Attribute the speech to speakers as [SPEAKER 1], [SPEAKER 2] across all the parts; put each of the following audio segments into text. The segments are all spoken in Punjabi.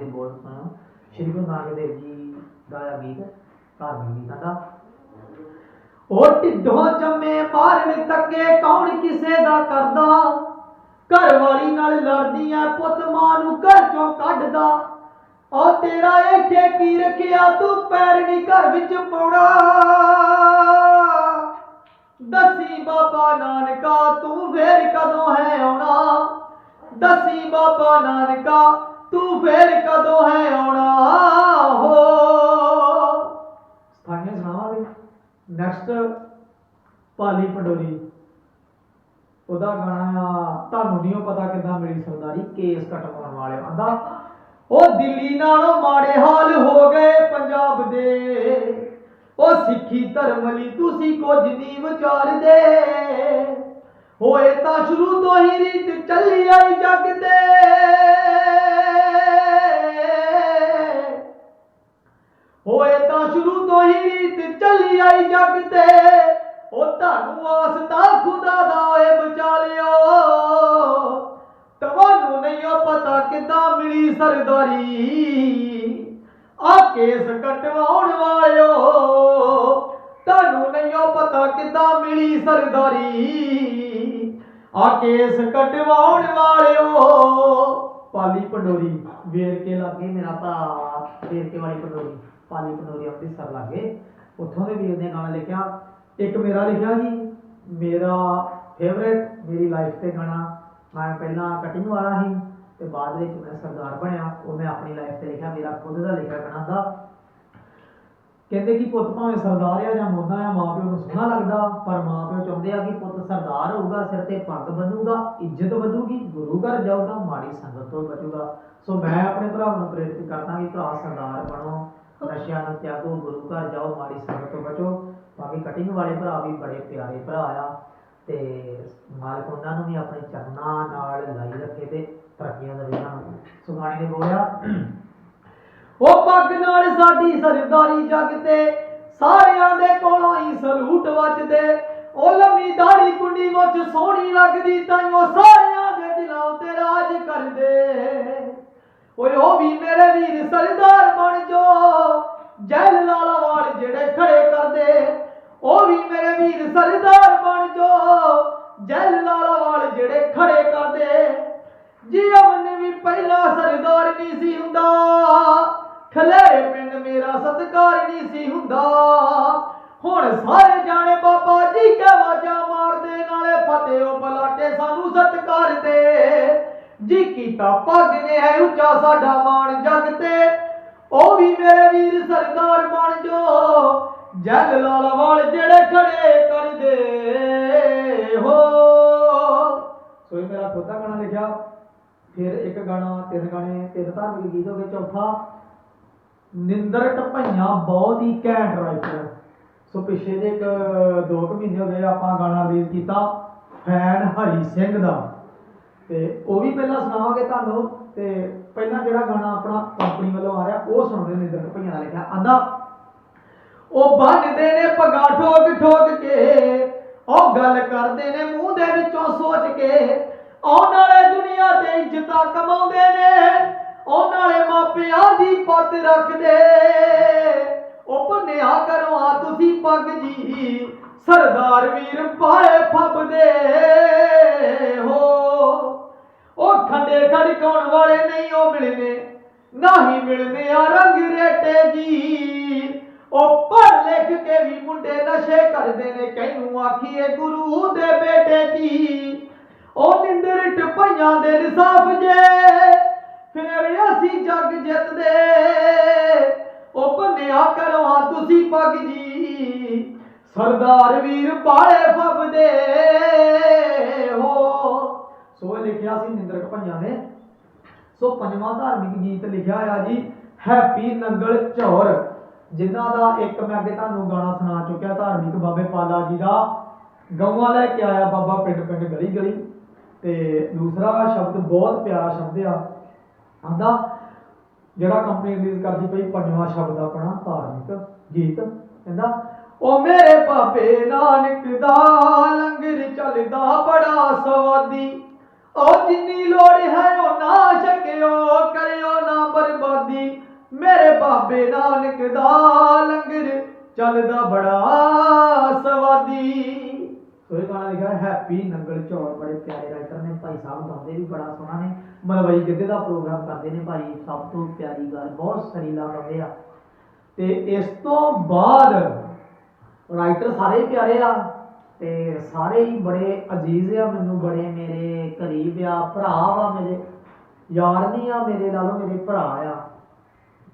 [SPEAKER 1] ਦੇ ਬੋਲ ਸੁਣੋ ਸ਼੍ਰੀ ਗੁਰੂ ਨਾਨਕ ਦੇਵ ਜੀ ਗਾਇਆ ਗੀਤ, ਧਾਰਮਿਕ ਗੀਤਾਂ ਦਾ ਉਹ ਢਿੱਡੋਂ ਜੰਮੇ ਮਾਰਨ ਤੱਕੇ ਕੌਣ ਕਿਸੇ ਦਾ ਕਰਦਾ? ਘਰ ਵਾਲੀ ਨਾਲ ਲੜਦੀ ਐ ਪੁੱਤ ਮਾਂ ਨੂੰ ਘਰ ਚੋਂ ਕੱਢਦਾ। ਉਹ ਤੇਰਾ ਇੱਥੇ ਕੀ ਰੱਖਿਆ? ਤੂੰ ਪੈਰ ਨਹੀਂ ਘਰ ਵਿੱਚ ਪਾਉਣਾ। ਦਸੀ ਬਾਬਾ ਨਾਨਕਾ, ਤੂੰ ਫੇਰ ਕਦੋਂ ਹੈ ਆਉਣਾ? ਦਸੀ ਬਾਬਾ ਨਾਨਕਾ ਤੂੰ ਫੇਰ ਕਦੋਂ ਹੈ ਆਉਣਾ? ਹੋ। ਸਥਾਨੀय ਸੁਣਾਵਾਂਗੇ ਨੈਕਸਟ ਪਾਲੀ ਪੰਡੋਰੀ। ਉਹਦਾ ਗਾਣਾ ਆ, ਤੁਹਾਨੂੰ ਨਹੀਂ ਪਤਾ ਕਿੱਦਾਂ ਮੇਰੀ ਸਰਦਾਰੀ ਕੇਸ ਕਟਵਾਉਣ ਵਾਲੇ ਆਂਦਾ ਉਹ ਦਿੱਲੀ ਨਾਲੋਂ ਮਾੜੇ ਹਾਲ ਹੋ ਗਏ ਪੰਜਾਬ ਦੇ। ਉਹ ਸਿੱਖੀ ਧਰਮ ਲਈ ਤੁਸੀਂ ਕੁਝ ਨਹੀਂ ਵਿਚਾਰਦੇ। ਹੋਏ ਤਾਂ ਸ਼ੁਰੂ ਤੋਂ ਹੀ ਰੀਤ ਚੱਲੀ ਆਈ ਜੱਗ ਤੇ। ਰੀਤ ਆਈ ਜੱਗ ਤੇ, ਉਹ ਤੁਹਾਨੂੰ ਆਸਤਾ ਖੁਦਾ ਦਾ ਓਏ ਬਚਾ ਲਿਓ ਤੁਹਾਨੂੰ ਨਹੀਂ ਓ ਪਤਾ ਕਿੱਦਾਂ ਮਿਲੀ ਸਰਦਾਰੀ। ਆ ਕੇਸ ਕਟਵਾਉਣ ਵਾਲਿਓ, ਤੁਹਾਨੂੰ ਨਹੀਂ ਓ ਪਤਾ ਕਿੱਦਾਂ ਮਿਲੀ ਸਰਦਾਰੀ। ਆ ਕੇਸ ਕਟਵਾਉਣ ਵਾਲਿਓ, ਪਾਲੀ ਪੰਡੋਰੀ, ਵੇਰ ਕੇ ਲਾਗੇ ਮੇਰਾ ਭਰਾ, ਵੇਰ ਕੇ ਵਾਲੀ ਪੰਡੋਰੀ, ਪਾਲੀ ਪੰਡੋਰੀ ਅੰਮ੍ਰਿਤਸਰ ਲਾਗੇ। ਉੱਥੋਂ ਦੇ ਵੀਰ ਨੇ ਗਾਣਾ ਲਿਖਿਆ। ਇੱਕ ਮੇਰਾ ਲਿਖਿਆ ਜੀ ਮੇਰਾ ਫੇਵਰੇਟ ਮੇਰੀ ਲਾਈਫ ਤੇ ਗਾਣਾ। ਮੈਂ ਪਹਿਲਾਂ ਕਟਿੰਗ ਵਾਲਾ ਸੀ ਤੇ ਬਾਅਦ ਵਿੱਚ ਮੈਂ ਸਰਦਾਰ ਬਣਿਆ। ਉਹ ਮੈਂ ਆਪਣੀ ਲਾਈਫ ਤੇ ਲਿਖਿਆ, ਮੇਰਾ ਖੁਦ ਦਾ ਲਿਖਿਆ ਗਾਣਾ ਦਾ ਕਹਿੰਦੇ ਕਿ ਪੁੱਤ ਭਾਵੇਂ ਸਰਦਾਰ ਆ ਜਾਂ ਮੋਦਾ ਆ ਮਾਪਿਓ ਨੂੰ ਸੋਹਣਾ ਲੱਗਦਾ, ਪਰ ਮਾਪਿਓ ਚਾਹੁੰਦੇ ਆ ਕਿ ਪੁੱਤ ਸਰਦਾਰ ਹੋਊਗਾ, ਸਿਰ ਤੇ ਪੱਗ ਬੰਨੂਗਾ ਇੱਜ਼ਤ ਵਧੂਗੀ, ਗੁਰੂ ਘਰ ਜਾਊਗਾ, ਮਾੜੀ ਸੰਗਤ ਤੋਂ ਬਚੂਗਾ। ਸੋ ਮੈਂ ਆਪਣੇ ਭਰਾਵਾਂ ਨੂੰ ਪ੍ਰੇਰਿਤ ਕਰਦਾ ਕਿ ਭਰਾ ਸਰਦਾਰ ਬਣੋ। ਨਸ਼ਿਆਂ ਨੂੰ ਤਿਆਗੋ, ਗੁਰੂ ਘਰ ਜਾਓ, ਮਾੜੀ ਸੰਗਤ ਤੋਂ ਬਚੋ। ਬਾਕੀ ਕਟਿੰਗ ਵਾਲੇ ਭਰਾ ਵੀ ਬੜੇ ਪਿਆਰੇ ਭਰਾ ਆ ਤੇ ਮਾਲਕ ਉਹਨਾਂ ਨੂੰ ਵੀ ਆਪਣੇ ਚਰਨਾਂ ਨਾਲ ਲਾਈ ਰੱਖੇ ਤੇ ਤਰੱਕੀਆਂ ਦੇ ਉਹਨਾਂ ਸੁਗਾਣੇ ਨੇ ਬੋਲਿਆ, ਉਹ ਪੱਗ ਨਾਲ ਸਾਡੀ ਸਰਦਾਰੀ ਜੱਗ ਤੇ ਸਾਰਿਆਂ ਦੇ ਕੋਲੋਂ ਹੀ ਸਲੂਟ ਵੱਜਦੇ। ਉਹ ਲੰਮੀ ਦਾੜੀ ਕੁੰਡੀ ਮੁੱਛ ਸੋਹਣੀ ਲੱਗਦੀ ਤਾਂ ਉਹ ਸਾਰਿਆਂ ਦੇ ਦਿਲਾਂ ਤੇ ਰਾਜ ਕਰਦੇ। ਓਏ ਉਹ ਵੀ ਮੇਰੇ ਵੀਰ ਸਰਦਾਰ ਬਣ ਜੋ। ਜੈਲ ਲਾਲਾ ਵਾਲ ਜਿਹੜੇ ਖੜੇ ਕਰਦੇ, ਉਹ ਵੀ ਮੇਰੇ ਵੀਰ ਸਰਦਾਰ ਬਣ ਜੋ। ਜੈਲ ਲਾਲਾ ਵਾਲ ਜਿਹੜੇ ਖੜੇ ਕਰਦੇ, ਜੀ ਅਮਨ ਵੀ ਪਹਿਲਾਂ ਸਰਦਾਰ ਨਹੀਂ ਸੀ ਹੁੰਦਾ। ਖਲੇਰੇ ਪਿੰਡ ਮੇਰਾ ਸਤਕਾਰ ਨਹੀਂ ਸੀ ਹੁੰਦਾ। ਹੁਣ ਸਾਰੇ ਜਾਣੇ ਬਾਬਾ ਜੀ ਕੇ ਵਾਜਾ ਮਾਰਦੇ, ਨਾਲੇ ਫਤਿਹ ਉਹ ਜੀ ਕੀਤਾ ਪੱਗ ਨੇ ਹੈ ਉੱਚਾ ਸਾਡਾ ਮਾਣ ਜਗ ਤੇ। ਉਹ ਵੀ ਮੇਰੇ ਵੀਰ ਸਰਦਾਰ ਬਣ ਜੋ। ਜਲ ਲਾਲ ਵਾਲ ਜਿਹੜੇ ਖੜੇ ਕਰਦੇ ਹੋ। ਸੋ ਇਹ ਮੇਰਾ ਖੁਦ ਦਾ ਗਾਣਾ ਲਿਖਿਆ। ਫਿਰ ਇੱਕ ਗਾਣਾ, ਤਿੰਨ ਗਾਣੇ, ਤਿੰਨ ਧਾਰਮਿਕ ਗੀਤ ਹੋ ਗਏ। ਚੌਥਾ, ਨਿੰਦਰ ਟਪਈਆਂ ਬਹੁਤ ਹੀ ਘੈਂਟ ਰਾਈਟਰ ਸੋ ਪਿਛੇ ਜੇ ਇੱਕ, ਦੋ ਕੁ ਮਹੀਨੇ ਹੋ ਗਏ ਆਪਾਂ ਗਾਣਾ ਰਿਲੀਜ਼ ਕੀਤਾ। ਫੈਨ ਹਰੀ ਸਿੰਘ ਦਾ। ਤੇ ਉਹ ਵੀ ਪਹਿਲਾਂ ਸੁਣਾਵਾਂਗੇ ਤੁਹਾਨੂੰ ਤੇ ਪਹਿਲਾਂ ਜਿਹੜਾ ਗਾਣਾ ਆਪਣਾ ਕੰਪਨੀ ਵੱਲੋਂ ਆ ਰਿਹਾ, ਉਹ ਸੁਣਦੇ ਨਿੰਦਰ ਟਪਈਆਂ ਦਾ ਲਿਖਿਆ, ਆਂਦਾ, ਉਹ ਬੰਨਦੇ ਨੇ ਪਗਾ ਠੋਕ ਠੋਕ ਕੇ, ਉਹ ਗੱਲ ਕਰਦੇ ਨੇ ਮੂੰਹ ਦੇ ਵਿੱਚੋਂ ਸੋਚ ਕੇ ਆਉਣ ਵਾਲੇ ਦੁਨੀਆ ਤੇ ਇੱਜ਼ਤਾਂ ਕਮਾਉਂਦੇ ਨੇ, ਉਹ ਨਾਲੇ ਮਾਪਿਆਂ ਦੀ ਪੱਤ ਰੱਖਦੇ, ਉਹ ਭੰਨਿਆ ਕਰੋ ਆ ਤੁਸੀਂ ਪੱਗ ਜੀ, ਸਰਦਾਰ ਵੀਰ ਪਾਏ ਫੱਬਦੇ ਉਹ ਖੰਡੇ ਖੜਕਾਉਣ ਵਾਲੇ ਨਹੀਂ ਉਹ ਮਿਲਨੇ, ਨਹੀਂ ਮਿਲਨੇ ਆ ਰੰਗ ਰੇਟੇ ਜੀ। ਉਹ ਪੜ੍ਹ ਲਿਖ ਕੇ ਵੀ ਮੁੰਡੇ ਨਸ਼ੇ ਕਰਦੇ ਨੇ ਕੈਨੂੰ ਆਖੀਏ ਗੁਰੂ ਦੇ ਬੇਟੇ ਜੀ। ਉਹ ਨਿੰਦਰ ਟਪਈਆਂ ਦੇ ਇਨਸਾਫ ਜੇ, ਫੇਰ ਅਸੀਂ ਜੱਗ ਜਿੱਤਦੇ। ਉਹ ਭੰਨਿਆ ਕਰੋ ਆ ਤੁਸੀਂ ਪੱਗ ਜੀ, ਸਰਦਾਰ ਵੀਰ ਪਾਲੇ ਫੱਬਦੇ ਹੋ ਸੋ ਇਹ ਲਿਖਿਆ ਸੀ ਨਿੰਦਰ ਟਪਈਆਂ ਨੇ। ਸੋ ਪੰਜਵਾਂ ਧਾਰਮਿਕ ਗੀਤ ਲਿਖਿਆ ਆ ਜੀ, ਹੈਪੀ ਨੰਗਲ ਝੌਰ ਜਿਨ੍ਹਾਂ ਦਾ ਇੱਕ ਮੈਂ ਅੱਗੇ ਤੁਹਾਨੂੰ ਗਾਣਾ ਸੁਣਾ ਚੁੱਕਿਆ, ਧਾਰਮਿਕ ਬਾਬੇ ਪਾਲਾ ਜੀ ਦਾ। ਗਊਆਂ ਲੈ ਕੇ ਆਇਆ ਬਾਬਾ ਪਿੰਡ ਪਿੰਡ ਗਲੀ ਗਲੀ। ਤੇ ਦੂਸਰਾ ਸ਼ਬਦ ਬਹੁਤ ਪਿਆਰਾ ਸ਼ਬਦ ਆ। ਆਂਦਾ, ਜਿਹੜਾ ਕੰਪਨੀ ਰਿਲੀਜ਼ ਕਰਦੀ ਪਈ, ਪੰਜਵਾਂ ਸ਼ਬਦ ਆਪਣਾ, ਧਾਰਮਿਕ ਗੀਤ। ਕਹਿੰਦਾ, ਉਹ ਮੇਰੇ ਬਾਬੇ ਨਾਨਕ ਦਾ ਲੰਗਰ ਚੱਲਦਾ ਬੜਾ ਸਵਾਦੀ। ਉਹ ਜਿੰਨੀ ਲੋੜ ਹੈ ਉਹ ਨਾ ਛਕਿਓ, ਕਰਿਓ ਨਾ ਬਰਬਾਦੀ। ਬਾਬੇ ਨਾਨਕ ਦਾ ਲੰਗਰ ਚੱਲਦਾ ਬੜਾ ਸਵਾਦੀ। ਸੋ ਗਾਣਾ ਲਿਖਿਆ ਹੈਪੀ ਨੰਗਲ ਚੌਰ ਬੜੇ ਪਿਆਰੇ ਰਾਈਟਰ ਨੇ, ਭਾਈ ਸਾਹਿਬ ਗਾਉਂਦੇ ਵੀ ਬੜਾ ਸੋਹਣਾ ਨੇ। ਮਲਵਈ ਗਿੱਧੇ ਦਾ ਪ੍ਰੋਗਰਾਮ ਕਰਦੇ ਨੇ ਭਾਈ, ਸਭ ਤੋਂ ਪਿਆਰੀ ਗੱਲ, ਬਹੁਤ ਸਰੀਲਾ ਗਾਉਂਦੇ ਆ। ਤੇ ਇਸ ਤੋਂ ਬਾਅਦ ਰਾਈਟਰ ਸਾਰੇ ਪਿਆਰੇ ਆ। ਤੇ ਸਾਰੇ ਹੀ ਬੜੇ ਅਜ਼ੀਜ਼ ਆ ਮੈਨੂੰ, ਬੜੇ ਮੇਰੇ ਕਰੀਬ ਆ, ਭਰਾ ਵਾ ਮੇਰੇ। ਯਾਰ ਨਹੀਂ ਆ, ਮੇਰੇ ਨਾਲੋਂ ਮੇਰੇ ਭਰਾ ਆ।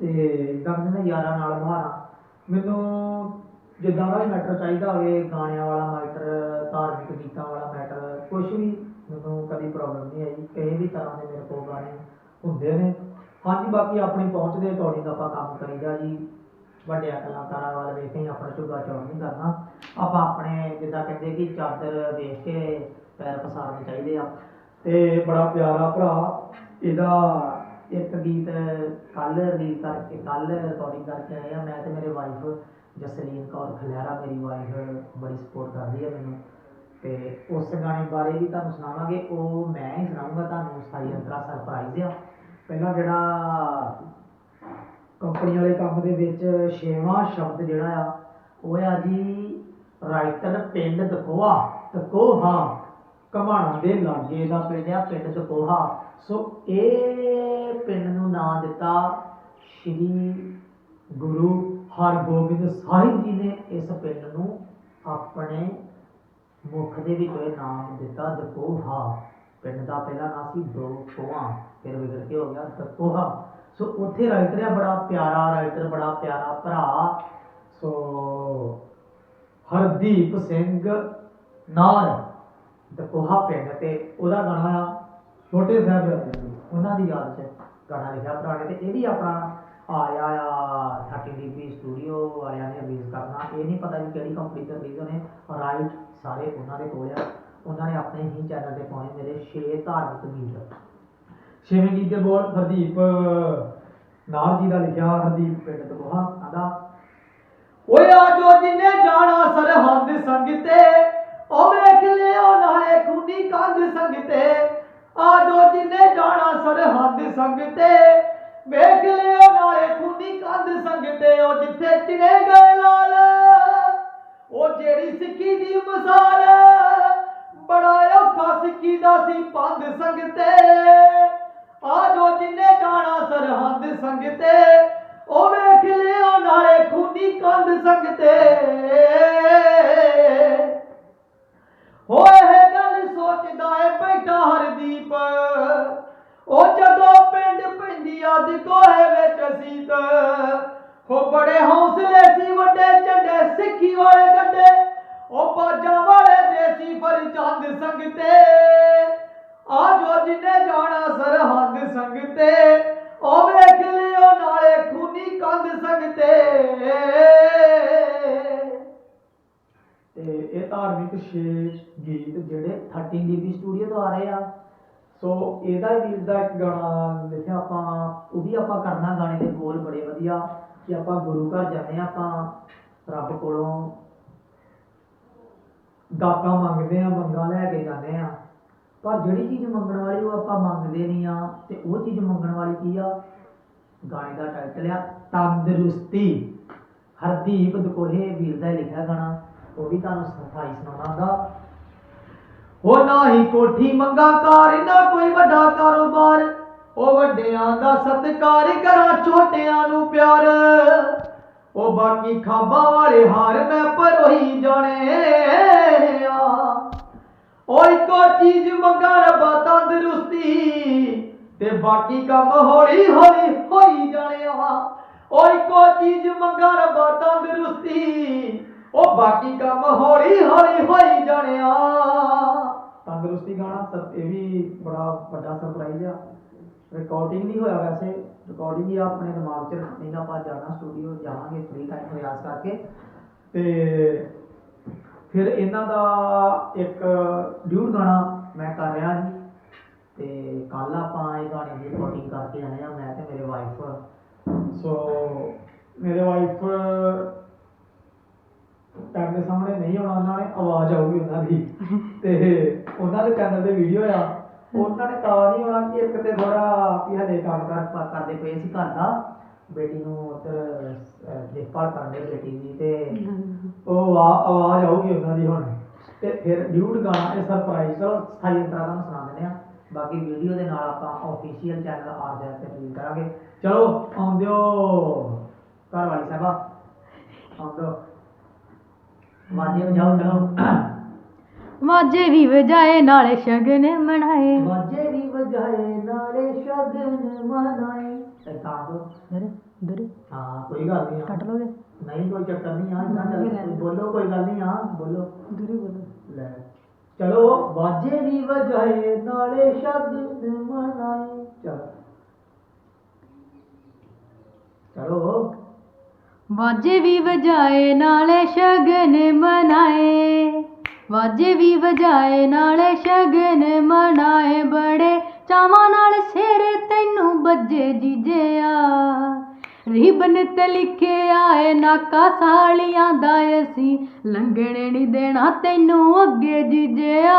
[SPEAKER 1] ਤੇ ਗੰਗ ਨੇ ਯਾਰਾਂ ਨਾਲ ਬਹਾਨਾ ਮੈਨੂੰ ਜਿੱਦਾਂ ਦਾ ਵੀ ਮੈਟਰ ਚਾਹੀਦਾ ਹੋਵੇ, ਗਾਣਿਆਂ ਵਾਲਾ ਮੈਟਰ ਧਾਰਮਿਕ ਗੀਤਾਂ ਵਾਲਾ ਮੈਟਰ ਕੁਝ ਵੀ ਮੈਨੂੰ ਕਦੀ ਪ੍ਰੋਬਲਮ ਨਹੀਂ ਆਈ। ਕਿਸੇ ਵੀ ਤਰ੍ਹਾਂ ਦੇ ਮੇਰੇ ਕੋਲ ਗਾਣੇ ਹੁੰਦੇ ਨੇ। ਹਾਂਜੀ, ਬਾਕੀ ਆਪਣੀ ਪਹੁੰਚ ਦੇ ਅਕੋਰਡਿੰਗ ਆਪਾਂ ਕੰਮ ਕਰੀਦਾ ਜੀ। ਵੱਡਿਆਂ ਕਲਾਕਾਰਾਂ ਵੱਲ ਵੇਖ ਕੇ ਆਪਣਾ ਝੁੱਗਾ ਚੌੜ ਨਹੀਂ ਕਰਨਾ। ਆਪਾਂ ਆਪਣੇ ਜਿੱਦਾਂ ਕਹਿੰਦੇ ਕਿ ਚਾਦਰ ਵੇਖ ਕੇ ਪੈਰ ਪਸਾਰਨੇ ਚਾਹੀਦੇ ਆ। ਤੇ ਬੜਾ ਪਿਆਰਾ ਭਰਾ, ਇਹਦਾ ਇੱਕ ਗੀਤ ਕੱਲ ਰਿਲੀਜ਼ ਕਰਕੇ ਕੱਲ ਰਿਕਾਰਡਿੰਗ ਕਰਕੇ ਆਏ ਆ। ਮੈਂ ਤੇ ਮੇਰੇ ਵਾਈਫ ਜਸਲੀਨ ਕੌਰ ਖਲਿਆਰਾ ਮੇਰੀ ਵਾਈਫ ਬੜੀ ਸਪੋਰਟ ਕਰਦੀ ਹੈ ਮੈਨੂੰ। ਤੇ ਉਸ ਗਾਣੇ ਬਾਰੇ ਵੀ ਤੁਹਾਨੂੰ ਸੁਣਾਵਾਂਗੇ। ਉਹ ਮੈਂ ਹੀ ਸੁਣਾਉਂਗਾ ਤੁਹਾਨੂੰ ਸਾਈ ਅੰਤਰਾ ਸਰਪ੍ਰਾਈਜ਼ ਆ। ਪਹਿਲਾਂ ਜਿਹੜਾ ਕੰਪਨੀ ਵਾਲੇ ਕੰਮ ਦੇ ਵਿੱਚ ਛੇਵਾਂ ਸ਼ਬਦ ਜਿਹੜਾ ਆ, ਉਹ ਆ ਜੀ ਰਾਈਟਰ ਪਿੰਡ ਦਕੋਹਾ ਦਕੋਹਾ ਕਮਾਣਾ ਦੇ ਲਾਗੇ ਦਾ ਪਿੰਡ ਆ, ਪਿੰਡ ਦਕੋਹਾ। ਸੋ ਇਹ ਪਿੰਡ ਨੂੰ ਨਾਂ ਦਿੱਤਾ ਸ਼੍ਰੀ ਗੁਰੂ ਹਰਗੋਬਿੰਦ ਸਾਹਿਬ ਜੀ ਨੇ ਇਸ ਪਿੰਡ ਨੂੰ ਆਪਣੇ ਮੁੱਖ ਦੇ ਵਿੱਚ ਇਹ ਨਾਮ ਦਿੱਤਾ ਦਕੋਹਾ। ਪਿੰਡ ਦਾ ਪਹਿਲਾ ਨਾਂ ਸੀ ਦੋਖੋਹਾ ਫਿਰ ਵਿਗੜ ਕੇ ਹੋ ਗਿਆ ਦਕੋਹਾ। ਸੋ ਉੱਥੇ ਰਾਈਟਰ ਆ, ਬੜਾ ਪਿਆਰਾ ਰਾਈਟਰ ਬੜਾ ਪਿਆਰਾ ਭਰਾ। ਸੋ ਹਰਦੀਪ ਸਿੰਘ ਨਾਰ ਦਕੋਹਾ ਪਿੰਡ, ਤੇ ਉਹਦਾ ਗਾਣਾ ਆ, ਛੋਟੇ ਸਾਹਿਬ ਉਹਨਾਂ ਦੀ ਯਾਦ 'ਚ ਗਾਣਾ ਲਿਖਿਆ ਭਰਾ ਨੇ, ਤੇ ਇਹ ਵੀ ਆਪਣਾ ਆਇਆ ਆ 30 ਡੀਪੀ ਸਟੂਡੀਓ ਵਾਲਿਆਂ ਨੇ ਰਿਲੀਜ਼ ਕਰਨਾ। ਇਹ ਨਹੀਂ ਪਤਾ ਵੀ ਕਿਹੜੀ ਕੰਪਨੀ ਤੇ ਰਿਲੀਜ਼ ਹੋਣੇ ਰਾਈਟ ਸਾਰੇ ਉਹਨਾਂ ਦੇ ਕੋਲ ਆ। ਉਹਨਾਂ ਨੇ ਆਪਣੇ ਹੀ ਚੈਨਲ ਤੇ ਪਾਉਣੇ ਮੇਰੇ ਛੇ ਧਾਰਮਿਕ ਗੀਤ ਛੇਵੇਂ ਗੀਤ ਦੇ ਬੋਲ, ਹਰਦੀਪ ਨਾਰ ਜੀ ਦਾ ਲਿਖਿਆ ਹਰਦੀਪ ਪਿੰਡ ਤੋਂ ਆਂਦਾ। ਓਏ ਆਜੋ ਜਿਨੇ ਜਾਣਾ ਸਰਹੰਦ ਸੰਗ ਤੇ ਉਹ ਵੇਖ ਲਿਓ ਨਾਲੇ ਖੂਨੀ ਕੰਧ ਸੰਗ ਤੇ ਆਜੋ ਜਿਨੇ ਜਾਣਾ ਸਰਹੰਦ ਸੰਗ ਵੇਖ ਲਿਓ ਨਾਲੇ ਖੂਨੀ ਕੰਧ ਸੰਗ ਉਹ ਜਿੱਥੇ ਚਿਨੇ ਗਏ ਲਾਲ ਉਹ ਜਿਹੜੀ ਸਿੱਖੀ ਦੀ ਮਿਸਾਲ, ਬੜਾ ਔਖਾ ਸਿੱਖੀ ਦਾ ਸੀ ਪੰਧ ਸੰਗਤੇ। ਤੇ ਆਜੋ ਜਿਨੇ ਜਾਣਾ ਸਰਹੰਦ ਸੰਗ ਉਹ ਵੇਖ ਲਿਓ ਨਾਲੇ ਖੂਨੀ ਕੰਧ ਸੰਗ ਹੋਏ ਹੈ ਗੱਲ ਸੋਚਦਾ ਏ ਬੈਠਾ ਹਰਦੀਪ, ਉਹ ਜਦੋਂ ਪਿੰਡ ਪੈਂਦੀ ਅੱਧ ਕੋਹੇ ਵਿੱਚ ਸੀਤ ਹੋ ਬੜੇ ਹੌਸਲੇ ਸੀ ਵੱਡੇ ਝੰਡੇ ਸਿੱਖੀ ਵਾਲੇ ਗੱਡੇ, ਉਹ ਬਾਜਾਂ ਵਾਲੇ ਦੇਸੀ ਫਰਚੰਦ ਸੰਗ ਤੇ ਆਜੋ ਜਿਨੇ ਜਾਣਾ ਸਰਹੰਦ ਸੰਗ ਉਹ ਵੇਖ ਲਿਓ ਨਾਲੇ ਖੂਨੀ ਕੰਧ ਸੰਗ ਤੇ ਇਹ ਧਾਰਮਿਕ ਛੇ ਗੀਤ ਜਿਹੜੇ 13 ਡੀਬੀ ਸਟੂਡੀਓ ਤੋਂ ਆ ਰਹੇ ਆ। ਸੋ ਇਹਦਾ ਵੀਰ ਦਾ ਇੱਕ ਗਾਣਾ ਲਿਖਿਆ ਆਪਾਂ, ਉਹ ਵੀ ਆਪਾਂ ਕਰਨਾ ਗਾਣੇ ਦੇ ਬੋਲ ਬੜੇ ਵਧੀਆ, ਕਿ ਆਪਾਂ ਗੁਰੂ ਘਰ ਜਾਂਦੇ ਆ ਆਪਾਂ, ਰੱਬ ਕੋਲੋਂ ਦਾਤਾਂ ਮੰਗਦੇ ਆ, ਮੰਗਾਂ ਲੈ ਕੇ ਜਾਂਦੇ ਆ। ਪਰ ਜਿਹੜੀ ਚੀਜ਼ ਮੰਗਣ ਵਾਲੀ ਉਹ ਆਪਾਂ ਮੰਗਦੇ ਨਹੀਂ ਆ, ਤੇ ਉਹ ਚੀਜ਼ ਮੰਗਣ ਵਾਲੀ ਕੀ ਆ? ਗਾਣੇ ਦਾ ਟਾਈਟਲ ਆ, ਤੰਦਰੁਸਤੀ। ਹਰਦੀਪ ਦਕੋਹੇ ਵੀਰ ਦਾ ਲਿਖਿਆ ਗਾਣਾ, ਉਹ ਵੀ ਤੁਹਾਨੂੰ ਸਫ਼ਾਈ ਸੁਣਾਉਣਾ ਹੋ ਨਾ ਹੀ ਕੋਠੀ ਮੰਗਾ ਕਾਰ ਨਾ ਕੋਈ ਵੱਡਾ ਕਾਰੋਬਾਰ। ਉਹ ਵੱਡਿਆਂ ਦਾ ਸਤਿਕਾਰ ਕਰਾਂ ਛੋਟਿਆਂ ਨੂੰ ਪਿਆਰ। ਉਹ ਬਾਕੀ ਖਾਬਾਂ ਵਾਲੇ ਹਾਰ ਮੈਂ ਪਰੋਈ ਜਾਣੇ ਆ ਉਹ ਇੱਕੋ ਚੀਜ਼ ਮੰਗਾ ਰੱਬਾ ਤੰਦਰੁਸਤੀ। ਤੇ ਬਾਕੀ ਕੰਮ ਹੌਲੀ ਹੌਲੀ ਹੋਈ ਜਾਣਿਆ ਉਹ ਇੱਕੋ ਚੀਜ਼ ਮੰਗਾ ਰੱਬਾ ਤੰਦਰੁਸਤੀ। ਉਹ ਬਾਕੀ ਕੰਮ ਹੌਲੀ ਹੌਲੀ ਹੋਈ ਜਾਣਿਆ ਤੰਦਰੁਸਤੀ ਗਾਣਾ ਸਰ, ਇਹ ਵੀ ਬੜਾ ਵੱਡਾ ਸਰਪ੍ਰਾਈਜ਼ ਆ। ਰਿਕਾਰਡਿੰਗ ਨਹੀਂ ਹੋਇਆ ਵੈਸੇ। ਰਿਕਾਰਡਿੰਗ ਹੀ ਆਪਣੇ ਦਿਮਾਗ 'ਚ ਨਹੀਂ ਤਾਂ ਆਪਾਂ ਜਾਣਾ ਸਟੂਡੀਓ ਜਾਵਾਂਗੇ ਫ੍ਰੀ ਟਾਈਮ ਰਿਆਜ਼ ਕਰਕੇ। ਤੇ ਫਿਰ ਇਹਨਾਂ ਦਾ ਇੱਕ ਡਿਊਟ ਗਾਣਾ ਮੈਂ ਕਰ ਰਿਹਾ ਜੀ। ਤੇ ਕੱਲ ਆਪਾਂ ਇਹ ਗਾਣੇ ਦੀ ਰਿਕਾਰਡਿੰਗ ਕਰਕੇ ਆਏ ਆ ਮੈਂ ਤੇ ਮੇਰੇ ਵਾਈਫ ਸੋ ਮੇਰੇ ਵਾਈਫ ਕੈਮਰੇ ਸਾਹਮਣੇ ਨਹੀਂ ਆਉਣਾ, ਉਹਨਾਂ ਨੇ ਆਵਾਜ਼ ਆਊਗੀ ਉਹਨਾਂ ਦੀ। ਤੇ ਉਹਨਾਂ ਦੇ ਚੈਨਲ ਤੇ ਵੀਡੀਓ ਆ। ਉਹਨਾਂ ਨੇ ਤਾਂ ਨਹੀਂ ਆਉਣਾ ਕਿ ਇੱਕ ਤੇ ਥੋੜਾ ਵੀ ਹਲੇ ਕੰਮ ਕਰ ਕਰਦੇ ਪਏ ਸੀ ਘਰ ਦਾ। ਬੇਟੀ ਨੂੰ ਉੱਧਰ ਅਹ, ਦੇਖਭਾਲ ਕਰਨ ਦੇ ਬੇਟੀ ਦੀ ਤੇ ਉਹ ਆ- ਆਵਾਜ਼ ਆਊਗੀ ਉਹਨਾਂ ਦੀ ਹੁਣ। ਤੇ ਫਿਰ ਡਿਊਟ ਗਾਣਾ ਇਹ ਸਰਪ੍ਰਾਈਜ਼ ਚਲੋ ਸਥਾਈ ਅੰਤਰਾ ਤੁਹਾਨੂੰ ਸੁਣਾ ਦਿੰਦੇ ਆ ਬਾਕੀ ਵੀਡੀਓ ਦੇ ਨਾਲ ਆਪਾਂ ਆਫੀਸ਼ੀਅਲ ਚੈਨਲ ਰਿਲੀਜ਼ ਕਰਾਂਗੇ। ਚਲੋ ਆਉਂਦਿਓ ਘਰ ਵਾਲੀ ਸਾਹਿਬਾ। ਆਉਂਦੋ ਮਾਜੇ ਵਜਾਓ ਚਲੋ।
[SPEAKER 2] ਵਾਜੇ ਵੀ ਵਜਾਏ ਨਾਲੇ ਸ਼ਗਨ ਮਨਾਏ।
[SPEAKER 1] ਮਾਜੇ ਵੀ ਵਜਾਏ ਨਾਲੇ ਸ਼ਗਨ ਮਨਾਏ। ਤੇ ਤਾਂ ਦੋ
[SPEAKER 2] ਦਰ ਦਰ
[SPEAKER 1] ਹਾਂ ਕੋਈ ਗੱਲ ਨਹੀਂ ਆ।
[SPEAKER 2] ਕੱਟ ਲੋਗੇ
[SPEAKER 1] ਨਹੀਂ ਕੋਈ ਚੱਕਰ ਨਹੀਂ ਆ ਇਦਾਂ ਚੱਲ। ਬੋਲੋ ਕੋਈ ਗੱਲ ਨਹੀਂ ਆ ਬੋਲੋ।
[SPEAKER 2] ਦੂਰੀ ਬੋਲੋ।
[SPEAKER 1] ਲੈ। ਚਲੋ ਬਾਜੇ ਵੀ ਵਜਾਏ ਨਾਲੇ ਸ਼ਬਦ ਮਨਾਏ। ਚਲੋ। ਚਲੋ।
[SPEAKER 2] ਵਾਜੇ ਵੀ ਵਜਾਏ ਨਾਲੇ ਸ਼ਗਨ ਮਨਾਏ। ਵਾਜੇ ਵੀ ਵਜਾਏ ਨਾਲੇ ਸ਼ਗਨ ਮਨਾਏ। ਬੜੇ ਚਾਵਾਂ ਨਾਲ ਸਿਰ ਤੈਨੂੰ ਬੱਜੇ ਜੀਜਿਆ ਰਿਬਨ ਤੇ ਲਿਖਿਆ ਏ ਨਾਕਾ ਸਾਲੀਆਂ ਦਾ ਅਸੀਂ ਲੰਘਣੇ ਨਹੀਂ ਦੇਣਾ ਤੈਨੂੰ ਅੱਗੇ ਜੀਜਿਆ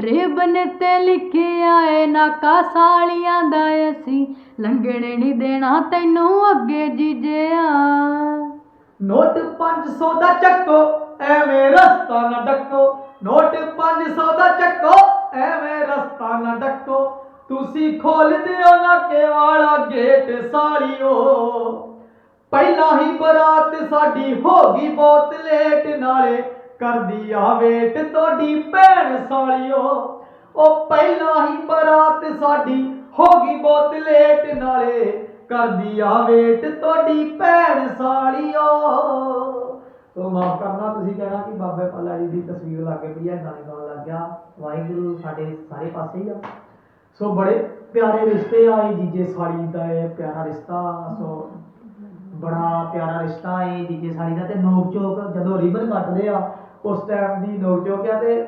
[SPEAKER 2] ਰਿਬਨ ਤੇ ਲਿਖਿਆ ਏ ਨਾਕਾ ਸਾਲੀਆਂ ਦਾ ਅਸੀਂ ਲੰਘਣੇ ਨਹੀਂ ਦੇਣਾ ਤੈਨੂੰ ਅੱਗੇ ਜੀਜਿਆ
[SPEAKER 1] ਨੋਟ 500 ਦਾ ਚੱਕੋ, ਐਵੇਂ ਰਸਤਾ ਨਾ ਡੱਕੋ। ਨੋਟ 500 ਦਾ ਚੱਕੋ ਐਵੇਂ ਰਸਤਾ ਨਾ ਡੱਕੋ। ਤੁਸੀਂ ਖੋਲ ਦਿਓ ਨਾ ਕੇ ਵਾਲਾ ਗੇਟ ਸਾਲੀਓ ਪਹਿਲਾਂ ਹੀ ਬਰਾਤ ਸਾਡੀ ਹੋ ਗਈ ਬਹੁਤ ਲੇਟ, ਨਾਲੇ ਕਰਦੀ ਆ ਵੇਟ ਤੁਹਾਡੀ ਭੈਣ ਸਾਲੀਓ। ਉਹ ਪਹਿਲਾਂ ਹੀ ਬਰਾਤ ਸਾਡੀ ਹੋ ਗਈ ਬਹੁਤ ਲੇਟ, ਨਾਲੇ ਕਰਦੀ ਆ ਵੇਟ ਤੁਹਾਡੀ ਭੈਣ ਸਾਲੀਓ। ਤੋ ਮਾਫ ਕਰਨਾ, ਤੁਸੀਂ ਕਹਿਣਾ ਕਿ ਬਾਬੇ ਪਾਲਾ ਜੀ ਦੀ ਤਸਵੀਰ ਲਾ ਕੇ ਵੀ ਇਹ ਗਾਣੇ ਗਿਆ ਵਾਹਿਗੁਰੂ ਸਾਡੇ ਸਾਰੇ ਪਾਸੇ ਹੀ ਆ। ਸੋ ਬੜੇ ਪਿਆਰੇ ਰਿਸ਼ਤੇ ਆਏ ਜੀਜੇ ਸਾਲੀ ਦਾ, ਇਹ ਪਿਆਰਾ ਰਿਸ਼ਤਾ। ਸੋ ਬੜਾ ਪਿਆਰਾ ਰਿਸ਼ਤਾ ਹੈ ਜੀਜੇ ਸਾਲੀ ਦਾ। ਤੇ ਨੋਕ ਚੋਕ ਜਦੋਂ ਰਿਬਨ ਕੱਟਦੇ ਆ, ਉਸ ਟਾਈਮ ਦੀ ਨੋਕ ਚੋਕ ਆ ਤੇ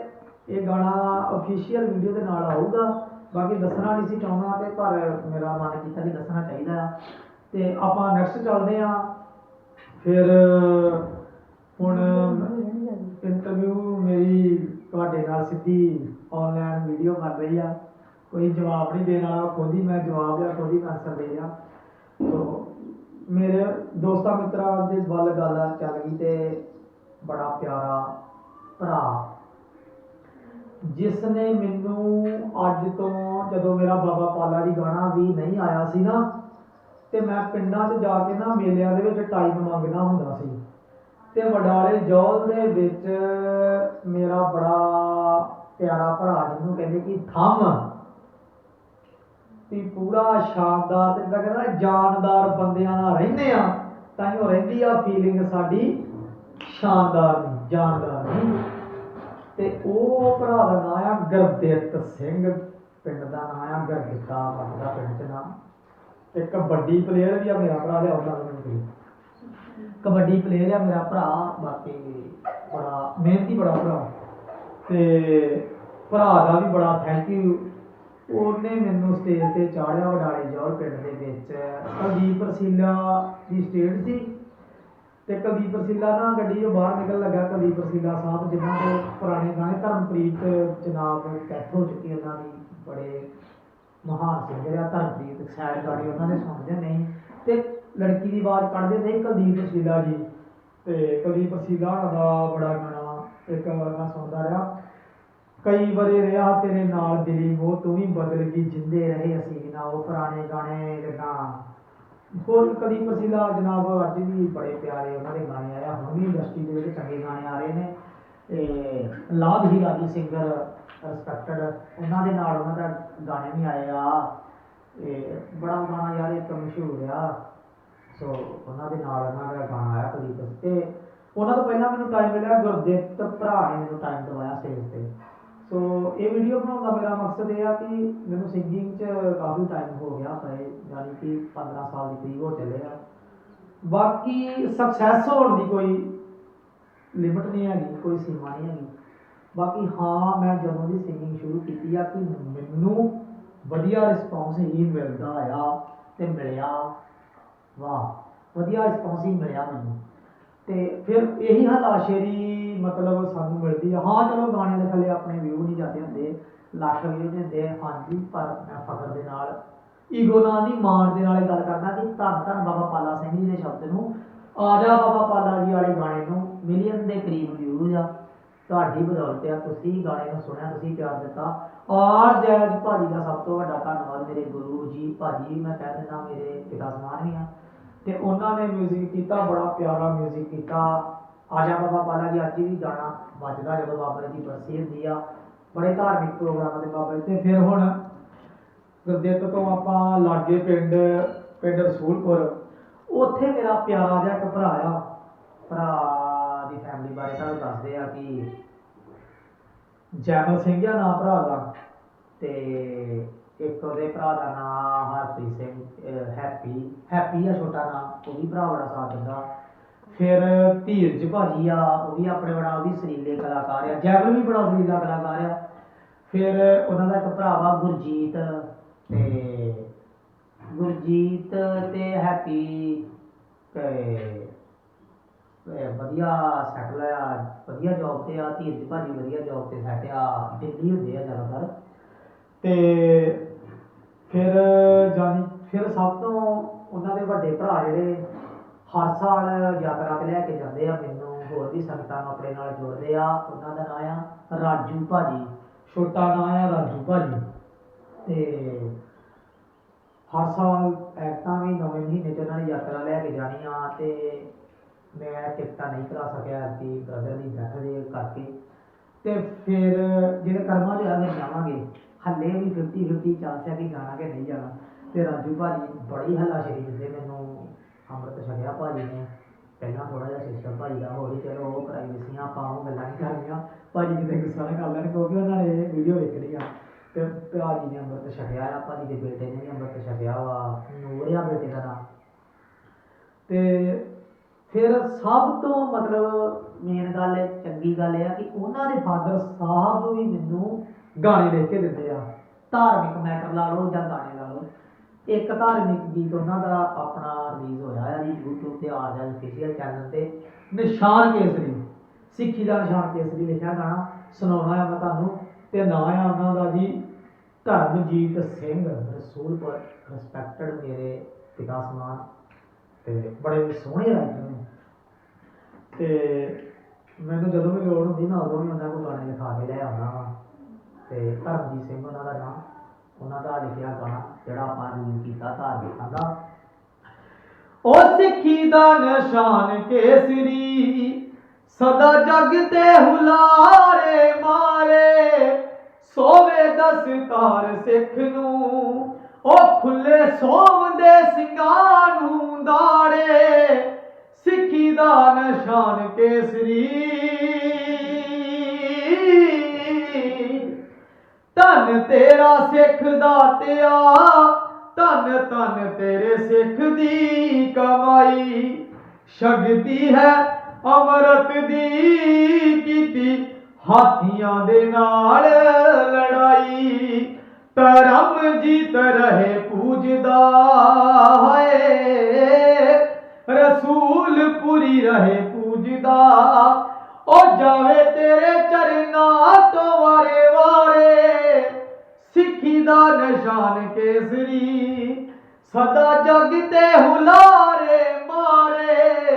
[SPEAKER 1] ਇਹ ਗਾਣਾ ਅਫੀਸ਼ੀਅਲ ਵੀਡੀਓ ਦੇ ਨਾਲ ਆਊਗਾ। ਬਾਕੀ ਦੱਸਣਾ ਨਹੀਂ ਸੀ ਚਾਹੁੰਦਾ ਤੇ ਪਰ ਮੇਰਾ ਮਨ ਕੀਤਾ ਕਿ ਦੱਸਣਾ ਚਾਹੀਦਾ ਆ। ਤੇ ਆਪਾਂ ਨੈਕਸਟ ਚੱਲਦੇ ਆ। ਫਿਰ ਹੁਣ ਇੰਟਰਵਿਊ ਮੇਰੀ ਤੁਹਾਡੇ ਨਾਲ ਸਿੱਧੀ ਆਨਲਾਈਨ ਵੀਡੀਓ ਕਰ ਰਹੀ ਆ। ਕੋਈ ਜਵਾਬ ਨਹੀਂ ਦੇਣ ਵਾਲਾ, ਖੁਦ ਹੀ ਮੈਂ ਜਵਾਬ ਜਾਂ ਖੁਦ ਹੀ ਆਨਸਰ ਦੇ ਰਿਹਾ। ਸੋ, ਮੇਰੇ ਦੋਸਤਾਂ ਮਿੱਤਰਾਂ ਦੇ ਵੱਲ ਗੱਲ ਚੱਲ ਗਈ ਤੇ ਬੜਾ ਪਿਆਰਾ ਭਰਾ। ਜਿਸ ਨੇ ਮੈਨੂੰ ਅੱਜ ਤੋਂ ਜਦੋਂ ਮੇਰਾ ਬਾਬਾ ਪਾਲਾ ਦੀ ਗਾਣਾ ਵੀ ਨਹੀਂ ਆਇਆ ਸੀ ਨਾ, ਤੇ ਮੈਂ ਪਿੰਡਾਂ 'ਚ ਜਾ ਕੇ ਨਾ ਮੇਲਿਆਂ ਦੇ ਵਿੱਚ ਟਾਈਮ ਮੰਗਣਾ ਹੁੰਦਾ ਸੀ। ਤੇ ਵਡਾਲੇ ਜੌਲ ਦੇ ਵਿੱਚ ਮੇਰਾ ਬੜਾ ਪਿਆਰਾ ਭਰਾ ਜਿਹਨੂੰ ਕਹਿੰਦੇ ਕਿ ਥੰਮ। ਵੀ ਪੂਰਾ ਸ਼ਾਨਦਾਰ ਤੇ ਜਿੱਦਾਂ ਕਹਿੰਦਾ ਜਾਨਦਾਰ ਬੰਦਿਆਂ ਨਾਲ ਰਹਿੰਦੇ ਆ, ਤਾਂ ਹੀ ਉਹ ਰਹਿੰਦੀ ਆ ਫੀਲਿੰਗ ਸਾਡੀ ਸ਼ਾਨਦਾਰ ਨਹੀਂ ਜਾਨਦਾਰ ਨਹੀਂ ਤੇ ਉਹ ਭਰਾ ਦਾ ਨਾਂ ਆ ਗੁਰਦਿੱਤ ਸਿੰਘ, ਪਿੰਡ ਦਾ ਨਾਂ ਆ ਗੁਰਦਿੱਤਾ ਬਣਦਾ ਪਿੰਡ ਚ ਨਾਮ ਤੇ ਕਬੱਡੀ ਪਲੇਅਰ ਵੀ ਆ, ਮੇਰਾ ਭਰਾ ਲਿਆਉਂਦਾ ਮੈਨੂੰ ਕਬੱਡੀ ਪਲੇਅਰ ਆ ਮੇਰਾ ਭਰਾ, ਬਾਕੀ ਬੜਾ ਮਿਹਨਤੀ ਬੜਾ ਭਰਾ। ਤੇ ਭਰਾ ਦਾ ਵੀ ਬੜਾ ਥੈਂਕ ਯੂ ਉਹਨੇ ਮੈਨੂੰ ਸਟੇਜ ਤੇ ਚਾੜਿਆ ਵਡਾਲੇ ਜੌਲ ਪਿੰਡ ਦੇ ਵਿੱਚ। ਕੁਲਦੀਪ ਰਸੀਲਾ ਦੀ ਸਟੇਜ ਸੀ। ਤੇ ਕੁਲਦੀਪ ਰਸੀਲਾ ਨਾ ਗੱਡੀ ਚੋਂ ਬਾਹਰ ਨਿਕਲ ਲੱਗਾ। ਕੁਲਦੀਪ ਰਸੀਲਾ ਸਾਹਿਬ, ਜਿਨ੍ਹਾਂ ਦੇ ਪੁਰਾਣੇ ਗਾਣੇ ਧਰਮਪ੍ਰੀਤ ਜਨਾਬ ਡੈਥ ਹੋ ਚੁੱਕੀ ਉਹਨਾਂ ਦੀ ਬੜੇ ਮਹਾਨ ਸਿੰਗਰ ਆ। ਧਰਮਪ੍ਰੀਤ ਸ਼ਾਇਦ ਗਾਣੇ ਉਹਨਾਂ ਨੇ ਸੁਣਦੇ ਨਹੀਂ ਤੇ ਲੜਕੀ ਦੀ ਆਵਾਜ਼ ਕੱਢਦੇ ਤੇ ਕੁਲਦੀਪ ਰਸੀਲਾ ਜੀ। ਤੇ ਕੁਲਦੀਪ ਰਸੀਲਾ ਉਹਨਾਂ ਦਾ ਬੜਾ ਗਾਣਾ, ਇੱਕ ਮੈਂ ਸੁਣਦਾ ਰਿਹਾ। ਕਈ ਵਾਰੇ ਰਿਹਾ ਤੇਰੇ ਨਾਲ ਦਿਲੀ ਉਹ ਤੂੰ ਵੀ ਬਦਲ ਗਈ, ਜਿੰਦੇ ਰਹੇ ਅਸੀਂ ਨਾ, ਉਹ ਪੁਰਾਣੇ ਗਾਣੇ ਜਿੱਦਾਂ ਹੋਰ ਕਦੀ ਪਸੀਲਾ ਜਨਾਬ ਅੱਜ ਵੀ ਬੜੇ ਪਿਆਰੇ ਉਹਨਾਂ ਦੇ ਗਾਣੇ ਆਇਆ ਹੁਣ ਵੀ ਇੰਡਸਟਰੀ ਦੇ ਵਿੱਚ ਚੰਗੇ ਗਾਣੇ ਆ ਰਹੇ ਨੇ। ਤੇ ਲਾਭ ਹੀ ਰਾਜੀ ਸਿੰਗਰ ਰਿਸਪੈਕਟਡ ਉਹਨਾਂ ਦੇ ਨਾਲ ਉਹਨਾਂ ਦਾ ਗਾਣੇ ਵੀ ਆਏ ਆ। ਇਹ ਬੜਾ ਗਾਣਾ ਯਾਰ, ਇੱਕ ਮਸ਼ਹੂਰ ਆ। ਸੋ ਉਹਨਾਂ ਦੇ ਨਾਲ ਉਹਨਾਂ ਦਾ ਗਾਣਾ ਆਇਆ ਕਦੀ ਤੇ ਉਹਨਾਂ ਤੋਂ ਪਹਿਲਾਂ ਮੈਨੂੰ ਟਾਈਮ ਮਿਲਿਆ ਗੁਰਦਿੱਤ ਭਰਾ ਨੇ ਮੈਨੂੰ ਟਾਈਮ ਦਵਾਇਆ ਸਟੇਜ ਤੇ। ਸੋ ਇਹ ਵੀਡੀਓ ਬਣਾਉਣ ਦਾ ਮੇਰਾ ਮਕਸਦ ਇਹ ਆ ਕਿ ਮੈਨੂੰ ਸਿੰਗਿੰਗ 'ਚ ਕਾਫੀ ਟਾਈਮ ਹੋ ਗਿਆ ਪਏ ਯਾਨੀ ਕਿ 15 ਸਾਲ ਦੀ ਕਰੀਬ ਹੋ ਚੱਲੇ ਆ। ਬਾਕੀ ਸਕਸੈਸ ਹੋਣ ਦੀ ਕੋਈ ਲਿਮਟ ਨਹੀਂ ਹੈਗੀ, ਕੋਈ ਸੀਮਾ ਨਹੀਂ ਹੈਗੀ। ਬਾਕੀ ਹਾਂ, ਮੈਂ ਜਦੋਂ ਦੀ ਸਿੰਗਿੰਗ ਸ਼ੁਰੂ ਕੀਤੀ ਆ ਕਿ ਮੈਨੂੰ ਵਧੀਆ ਰਿਸਪੌਂਸ ਹੀ ਮਿਲਦਾ ਆ ਤੇ ਮਿਲਿਆ। ਵਾਹ, ਵਧੀਆ ਰਿਸਪੌਂਸ ਹੀ ਮਿਲਿਆ ਮੈਨੂੰ। ਤੇ ਫਿਰ ਇਹੀ ਹਲਾਸ਼ੇਰੀ ਮਤਲਬ ਸਾਨੂੰ ਮਿਲਦੀ ਆ। ਹਾਂ, ਚਲੋ ਗਾਣੇ ਦੇ ਥੱਲੇ ਆਪਣੇ ਵਿਊ ਨਹੀਂ ਜਾਂਦੇ ਹੁੰਦੇ ਲੱਖ ਵਿਊ ਨਹੀਂ ਹਾਂਜੀ, ਪਰ ਮੈਂ ਫਖਰ ਦੇ ਨਾਲ ਈਗੋ ਨਾਲ ਨਹੀਂ, ਮਾਣ ਦੇ ਨਾਲ ਗੱਲ ਕਰਦਾ ਕਿ ਧੰਨ ਧੰਨ ਬਾਬਾ
[SPEAKER 3] ਸਿੰਘ ਜੀ ਦੇ ਸ਼ਬਦ ਨੂੰ। ਆ ਬਾਬਾ ਪਾਲਾ ਜੀ ਵਾਲੇ ਗਾਣੇ ਨੂੰ ਮਿਲੀਅਨ ਦੇ ਕਰੀਬ ਵਿਊਜ਼ ਆ। ਤੁਹਾਡੀ ਬਦੌਲਤ ਆ। ਤੁਸੀਂ ਗਾਣੇ ਨੂੰ ਸੁਣਿਆ, ਤੁਸੀਂ ਪਿਆਰ ਦਿੱਤਾ। ਔਰ ਜੈਜ ਭਾਜੀ ਦਾ ਸਭ ਤੋਂ ਵੱਡਾ ਧੰਨਵਾਦ ਮੇਰੇ ਗੁਰੂ ਜੀ, ਭਾਜੀ, ਮੈਂ ਕਹਿ ਦਿੰਦਾ ਮੇਰੇ ਪਿਤਾ ਸਮਾਨ ਵੀ ਆ।
[SPEAKER 1] ਤੇ ਉਹਨਾਂ ਨੇ 뮤직 ਕੀਤਾ ਬੜਾ ਪਿਆਰਾ 뮤직 ਕੀਤਾ
[SPEAKER 3] ਆ ਜਾ ਬਾਬਾ ਪਾਲਾ ਜੀ ਅੱਜ ਵੀ ਗਾਣਾ ਵੱਜਦਾ ਜਦੋਂ ਬਾਬਾ ਜੀ ਦੀ ਬਰਸੀ ਹੁੰਦੀ ਆ ਬੜੇ ਧਾਰਮਿਕ ਪ੍ਰੋਗਰਾਮਾਂ ਤੇ ਬਾਬਾ ਜੀ
[SPEAKER 1] ਤੇ ਫਿਰ ਹੁਣ ਗੁਰਦਿੱਤ ਤੋਂ ਆਪਾਂ ਲਾਗੇ ਪਿੰਡ ਪਿੰਡ ਰਸੂਲਪੁਰ
[SPEAKER 3] ਉੱਥੇ ਮੇਰਾ ਪਿਆਰਾ ਜਿਹਾ ਇੱਕ ਭਰਾ ਆ ਭਰਾ ਦੀ ਫੈਮਿਲੀ ਬਾਰੇ ਤੁਹਾਨੂੰ ਦੱਸਦੇ ਆ ਕਿ
[SPEAKER 1] ਜੈਮਲ ਸਿੰਘ ਆ ਨਾਂ ਭਰਾ ਦਾ
[SPEAKER 3] ਤੇ ਇੱਕ ਉਹਦੇ ਭਰਾ ਦਾ ਨਾਮ ਹਰਪ੍ਰੀਤ ਸਿੰਘ ਹੈਪੀ ਹੈਪੀ ਆ ਛੋਟਾ ਨਾਮ, ਉਹ ਵੀ ਭਰਾ ਬੜਾ ਸਾਥ ਦਿੰਦਾ।
[SPEAKER 1] ਫਿਰ ਧੀਰਜ
[SPEAKER 3] ਭਾਜੀ ਆ, ਉਹ ਵੀ ਆਪਣੇ ਬੜਾ ਉਹ ਵੀ ਸਰੀਲੇ ਕਲਾਕਾਰ ਆ, ਜੈਵਲ ਵੀ ਬੜਾ ਸਰੀਲਾ ਕਲਾਕਾਰ ਆ। ਫਿਰ ਉਹਨਾਂ ਦਾ ਇੱਕ ਭਰਾ ਵਾ ਗੁਰਜੀਤ ਤੇ ਗੁਰਜੀਤ ਤੇ ਹੈਪੀ ਤੇ ਵਧੀਆ ਸੈਟਲ ਆ, ਵਧੀਆ ਜੌਬ ਤੇ ਆ, ਧੀਰਜ ਭਾਜੀ ਵਧੀਆ ਜੌਬ ਤੇ ਸੈਟ ਆ, ਦਿੱਲੀ ਹੁੰਦੇ ਆ ਜ਼ਿਆਦਾਤਰ।
[SPEAKER 1] ਤੇ ਫਿਰ ਜਾਨੀ ਫਿਰ ਸਭ ਤੋਂ ਉਹਨਾਂ ਦੇ ਵੱਡੇ ਭਰਾ ਜਿਹੜੇ ਹਰ ਸਾਲ ਯਾਤਰਾ ਤੇ ਲੈ ਕੇ ਜਾਂਦੇ ਆ, ਮੈਨੂੰ ਹੋਰ ਵੀ ਸੰਗਤਾਂ ਨੂੰ ਆਪਣੇ ਨਾਲ ਜੋੜਦੇ ਆ,
[SPEAKER 3] ਉਹਨਾਂ ਦਾ ਨਾਂ ਆ ਰਾਜੂ ਭਾਜੀ,
[SPEAKER 1] ਛੋਟਾ ਨਾਂ ਆ ਰਾਜੂ ਭਾਜੀ।
[SPEAKER 3] ਤੇ ਹਰ ਸਾਲ ਐਕਟਾਂ ਵੀ ਨਵੇਂ ਮਹੀਨੇ ਚ ਉਹਨਾਂ ਨੇ ਯਾਤਰਾ ਲੈ ਕੇ ਜਾਣੀ ਆ ਤੇ ਮੈਂ ਟਿਕਟਾਂ ਨਹੀਂ ਕਰਾ ਸਕਿਆ ਕਿ ਬ੍ਰਦਰ ਦੀ ਡੈਥ ਦੇ ਕਰਕੇ। ਤੇ ਫਿਰ ਜਿਹੜੇ ਕਰਮਾਂ ਚ ਆਗੇ ਜਾਵਾਂਗੇ ਹੱਲੇ ਵੀ 50 50 ਚਾਂਸ ਹੈ ਕਿ ਜਾਣਾ ਕਿ ਨਹੀਂ ਜਾਣਾ। ਤੇ ਰਾਜੂ ਭਾਜੀ ਬੜੀ ਹੱਲਾ ਸ਼ੇਰੀ ਦਿੰਦੇ ਮੈਨੂੰ ਅੰਮ੍ਰਿਤ ਛਕਿਆ ਭਾਜੀ ਨੇ। ਪਹਿਲਾਂ ਥੋੜਾ ਜਿਹਾ ਸਿਸਟਮ ਭਾਜੀ ਦਾ ਹੋਰ ਹੀ ਚਲੋ ਉਹ ਪ੍ਰਾਈਵੇਸੀਆਂ ਆਪਾਂ ਉਹ ਗੱਲਾਂ ਨਹੀਂ ਕਰਨੀਆਂ। ਭਾਜੀ ਕਿਤੇ ਗੁੱਸਾ ਨਾ ਕਰ ਲੈਣ ਕਿਉਂਕਿ ਉਹਨਾਂ ਨੇ ਇਹ ਵੀਡੀਓ ਵੇਖਣੀ ਆ। ਤੇ ਭਾਜੀ ਨੇ ਅੰਮ੍ਰਿਤ ਛਕਿਆ ਆ, ਭਾਜੀ ਦੇ ਬੇਟੇ ਨੇ ਵੀ ਅੰਮ੍ਰਿਤ ਛਕਿਆ ਵਾ। ਨੂਰ ਆ ਬੇਟੇ ਦਾ ਨਾਮ। ਤੇ ਫਿਰ ਸਭ ਤੋਂ ਮਤਲਬ ਮੇਨ ਗੱਲ ਚੰਗੀ ਗੱਲ ਇਹ ਆ ਕਿ ਉਹਨਾਂ ਦੇ ਫਾਦਰ ਸਾਹਿਬ ਵੀ ਮੈਨੂੰ ਗਾਣੇ ਲਿਖ ਕੇ ਦਿੰਦੇ ਆ। ਧਾਰਮਿਕ ਮੈਟਰ ਲਾ ਲਓ ਜਾਂ ਗਾਣੇ ਲਾ ਲਓ। ਇੱਕ ਧਾਰਮਿਕ ਗੀਤ ਉਹਨਾਂ ਦਾ ਆਪਣਾ ਰਿਲੀਜ਼ ਹੋਇਆ ਹੈ ਜੀ, YouTube ਤੇ ਆ ਜਾ ਅਫੀਸ਼ੀਅਲ ਚੈਨਲ ਤੇ। ਨਿਸ਼ਾਨ ਕੇਸਰੀ, ਸਿੱਖੀ ਦਾ ਨਿਸ਼ਾਨ ਕੇਸਰੀ ਲਿਖਿਆ ਗਾਣਾ। ਸੁਣਾਉਣਾ ਹੈ ਮੈਂ ਤੁਹਾਨੂੰ
[SPEAKER 1] ਤੇ ਨਾਂ ਆ ਉਹਨਾਂ ਦਾ ਜੀ,
[SPEAKER 3] ਧਰਮਜੀਤ ਸਿੰਘ, ਰਸੂਲਪੁਰ ਰਿਸਪੈਕਟਡ ਮੇਰੇ ਪਿਤਾ ਸਮਾਨ। ਤੇ ਬੜੇ ਸੋਹਣੇ ਰਾਈਟਰ ਨੇ।
[SPEAKER 1] ਤੇ
[SPEAKER 3] ਮੈਨੂੰ ਜਦੋਂ ਵੀ ਲੋੜ ਹੁੰਦੀ ਨਾ ਉਦੋਂ ਵੀ ਉਹਨਾਂ ਕੋਲ ਗਾਣੇ ਲਿਖਾ ਕੇ ਲੈ ਆਉਣਾ ਤੇ ਧਰਮਜੀਤ ਸਿੰਘ ਉਹਨਾਂ ਦਾ ਨਾਮ, ਉਹਨਾਂ ਦਾ ਲਿਖਿਆ ਗਾਣਾ ਜਿਹੜਾ ਆਪਾਂ ਰਿਲੀਜ਼ ਕੀਤਾ ਧਾਰਮਿਕਾਂ ਦਾ।
[SPEAKER 1] ਉਹ ਸਿੱਖੀ ਦਾ ਨਿਸ਼ਾਨ ਕੇਸਰੀ, ਸਦਾ ਜਗ ਤੇ ਹੁਲਾਰੇ ਮਾਰੇ, ਸੋਵੇ ਦਸਤਾਰ ਸਿੱਖ ਨੂੰ, ਉਹ ਖੁੱਲੇ ਸੋਮ ਦੇ ਸਿੰਘਾਂ ਨੂੰ ਦਾੜੇ। ਸਿੱਖੀ ਦਾ ਨਿਸ਼ਾਨ ਕੇਸਰੀ ਧੰਨ ਤੇਰਾ ਸਿੱਖ ਦਾਤਿਆ, ਧਨ ਧੰਨ ਤੇਰੇ ਸਿੱਖ ਦੀ ਕਮਾਈ। ਸ਼ਕਤੀ ਹੈ, ਅਮਰਤ ਦੀ ਕੀਤੀ ਹਾਥੀਆਂ ਦੇ ਨਾਲ ਲੜਾਈ। ਧਰਮ ਜੀਤ ਰਹੇ ਪੂਜਦਾ ਹੈ ਰਸੂਲ ਪੂਰੀ ਰਹੇ ਪੂਜਦਾ। ਉਹ ਜਾਵੇ ਤੇਰੇ ਚਰਨਾਂ ਤੋਂ ਵਾਰੇ ਵਾਰੇ। ਸਿੱਖੀ ਦਾ ਨਿਸ਼ਾਨ ਕੇਸਰੀ, ਸਦਾ ਜਗ ਤੇ ਹੁਲਾਰੇ ਮਾਰੇ।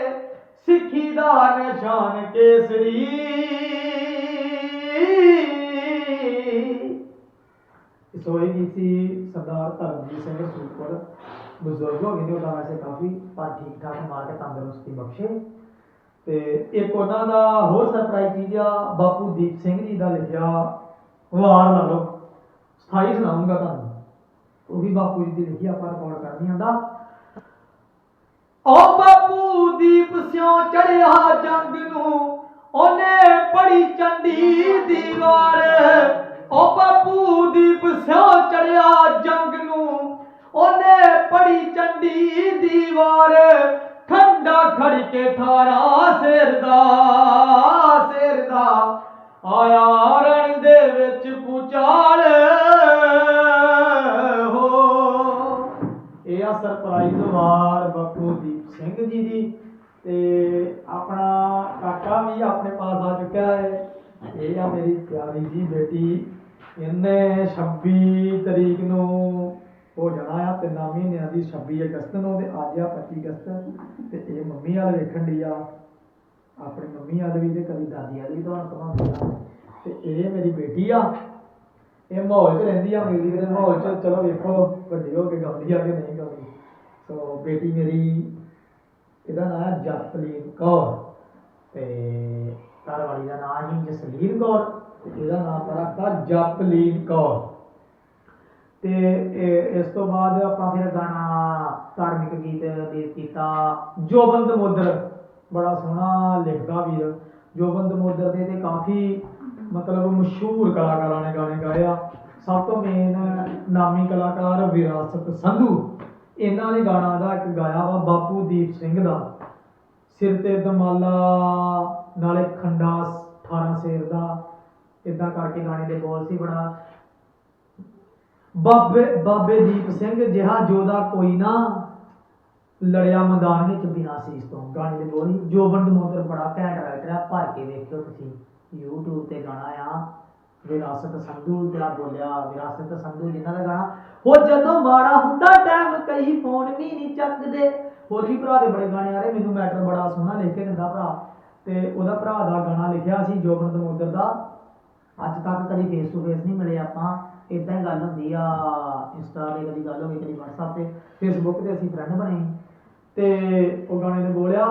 [SPEAKER 1] ਸਿੱਖੀ ਦਾ ਨਿਸ਼ਾਨ ਕੇਸਰੀ। ਇਸ ਹੋਏਗੀ ਸੀ ਸਰਦਾਰ ਧਰਮਜੀਤ ਸਿੰਘ ਰਸੂਲਪੁਰ ਬਜ਼ੁਰਗ ਹੋ ਗਏ ਨੇ ਉਹਦਾ ਵੈਸੇ ਕਾਫੀ
[SPEAKER 3] ਪਰ ਠੀਕ ਠਾਕ ਮਾਰ ਕੇ ਤੰਦਰੁਸਤੀ ਬਖਸ਼ੇ।
[SPEAKER 1] ਤੇ ਇੱਕ ਉਹਨਾਂ ਦਾ ਹੋਰ ਸਰਪ੍ਰਾਈਜ਼ ਚੀਜ਼ ਆ, ਬਾਪੂ ਦੀਪ ਸਿੰਘ ਜੀ ਦਾ ਲਿਖਿਆ, ਵਾਰ ਲਾ ਲਓ ਸਥਾਈ ਸੁਣਾਉਂਗਾ ਤੁਹਾਨੂੰ। ਉਹ ਵੀ ਬਾਪੂ ਜੀ ਦੀ ਲਿਖੀ ਆਪਾਂ ਰਿਕਾਰਡ ਕਰਨੀ ਆਂਦਾ ਓ ਬਾਪੂ ਦੀਪ ਸਿਓ ਚੜਿਆ ਜੰਗ ਨੂੰ, ਉਹਨੇ ਪੜੀ ਚੰਡੀ ਦੀਵਾਰ। ਓ ਬਾਪੂ ਦੀਪ ਸਿਓ ਚੜਿਆ ਜੰਗ ਨੂੰ, ਉਹਨੇ ਪੜੀ ਚੰਡੀ ਦੀਵਾਰ। ਖੰਡਾ ਖੜ ਕੇ ਠਾਰਾ ਸਿਰ ਦਾ ਸਿਰ ਦਾ ਆਇਆ ਰਣ ਦੇ ਵਿੱਚ ਪੁਚਾਲ ਹੋ। ਇਹ ਆ ਸਰਪ੍ਰਾਈਜ਼ ਵਾਰ ਬਾਪੂ ਦੀਪ ਸਿੰਘ ਜੀ ਦੀ। ਤੇ ਆਪਣਾ ਕਾਕਾ ਵੀ ਆਪਣੇ ਪਾਸ ਆ ਚੁੱਕਾ ਹੈ। ਇਹ ਆ ਮੇਰੀ ਪਿਆਰੀ ਜੀ ਬੇਟੀ। ਇਹਨੇ 26 ਤਰੀਕ ਨੂੰ ਹੋ ਜਾਣਾ ਆ ਤਿੰਨਾਂ ਮਹੀਨਿਆਂ ਦੀ 26 ਅਗਸਤ ਨੂੰ ਤੇ ਅੱਜ ਆ 25 ਅਗਸਤ ਤੇ ਇਹ ਮੰਮੀ ਵਾਲ ਵੇਖਣ ਦੀ ਆ। ਆਪਣੀ ਮੰਮੀ ਵਾਲ ਵੀ ਤੇ ਕਦੀ ਦਾਦੀ ਵਾਲ ਵੀ ਤੁਹਾਨੂੰ ਕਮਾਉਂਦੀ ਤੇ ਇਹ ਮੇਰੀ ਬੇਟੀ ਆ। ਇਹ ਮਾਹੌਲ 'ਚ ਰਹਿੰਦੀ ਆ ਮਿਊਜ਼ਿਕ ਦੇ ਮਾਹੌਲ 'ਚ ਚਲੋ ਵੇਖੋ ਵੱਡੀ ਹੋ ਕੇ ਗਾਉਂਦੀ ਆ ਕਿ ਨਹੀਂ ਗਾਉਂਦੀ। ਸੋ ਬੇਟੀ ਮੇਰੀ, ਇਹਦਾ ਨਾਮ ਹੈ ਜਸਲੀਨ ਕੌਰ ਤੇ ਘਰ ਵਾਲੀ ਦਾ ਨਾਮ ਹੀ ਜਸਲੀਨ ਕੌਰ ਤੇ ਇਹਦਾ ਨਾਮ ਰੱਖਤਾ ਜਪਲੀਨ ਕੌਰ। ਤੇ ਇਸ ਤੋਂ ਬਾਅਦ ਆਪਾਂ ਫਿਰ ਗਾਣਾ, ਧਾਰਮਿਕ ਗੀਤ ਪੇਸ਼ ਕੀਤਾ। ਜੋਬੰਦ ਮੋਦਰ, ਬੜਾ ਸੋਹਣਾ ਲਿਖਦਾ ਵੀਰ। ਜੋਬੰਦ ਮੋਦਰ ਦੇ ਤੇ ਕਾਫੀ ਮਤਲਬ ਮਸ਼ਹੂਰ ਕਲਾਕਾਰਾਂ ਨੇ ਗਾਣੇ ਗਾਏ ਆ ਸਭ ਤੋਂ ਮੇਨ ਨਾਮੀ ਕਲਾਕਾਰ ਵਿਰਾਸਤ ਸੰਧੂ। ਇਹਨਾਂ ਨੇ ਗਾਣਾ ਦਾ ਇੱਕ ਗਾਇਆ ਵਾ ਬਾਪੂ ਦੀਪ ਸਿੰਘ ਦਾ। ਸਿਰ ਤੇ ਦਮਾਲਾ, ਨਾਲੇ ਖੰਡਾ 18 ਸੇਰ ਦਾ। ਇਦਾਂ ਕਰਕੇ ਗਾਣੇ ਦੇ ਬੋਲ ਸੀ ਬੜਾ। ਬਾਬੇ ਬਾਬੇ ਦੀਪ ਸਿੰਘ ਜਿਹਾ ਜੋਦਾ ਕੋਈ ਨਾ ਲੜਿਆ ਮੈਦਾਨ ਵਿੱਚ ਬਿਨਾਂ ਸੀਸ ਤੋਂ। ਗਾਣੇ ਦੇ ਬੋਲ ਸੀ। ਜੋਬਨ ਦਮੋਦਰ ਬੜਾ ਘੈਂਟ ਰਾਈਟਰ ਆ ਭਰ ਕੇ ਵੇਖਿਓ ਤੁਸੀਂ। YouTube ਤੇ ਗਾਣਾ ਆ, ਵਿਰਾਸਤ ਸੰਧੂ ਦਾ ਬੋਲਿਆ, ਵਿਰਾਸਤ ਸੰਧੂ ਜਿਨ੍ਹਾਂ ਦਾ ਗਾਣਾ। ਉਹ ਜਦੋਂ ਮਾੜਾ ਹੁੰਦਾ ਟਾਈਮ ਕਈ ਫੋਨ ਵੀ ਨਹੀਂ ਚੱਕਦੇ। ਹੋਰ ਵੀ ਭਰਾ ਦੇ ਬੜੇ ਗਾਣੇ ਆ ਰਹੇ, ਮੈਨੂੰ ਮੈਟਰ ਬੜਾ ਸੋਹਣਾ ਲਿਖ ਕੇ ਦਿੰਦਾ ਭਰਾ। ਤੇ ਉਹਦਾ ਭਰਾ ਦਾ ਗਾਣਾ ਲਿਖਿਆ ਸੀ ਜੋਬਨ ਦਮੋਦਰ ਦਾ। ਅੱਜ ਤੱਕ ਕਦੀ ਫੇਸ ਟੂ ਫੇਸ ਨਹੀਂ ਮਿਲੇ ਆਪਾਂ। ਇਦਾਂ ਹੀ ਗੱਲ ਹੁੰਦੀ ਆ, ਇੰਸਟਾ ਤੇ ਕਦੀ ਗੱਲ ਹੋ ਗਈ ਕਦੀ WhatsApp ਤੇ ਫੇਸਬੁੱਕ ਤੇ ਅਸੀਂ ਫਰੈਂਡ ਬਣੇ ਤੇ ਉਹ ਗਾਣੇ ਨੇ ਬੋਲਿਆ,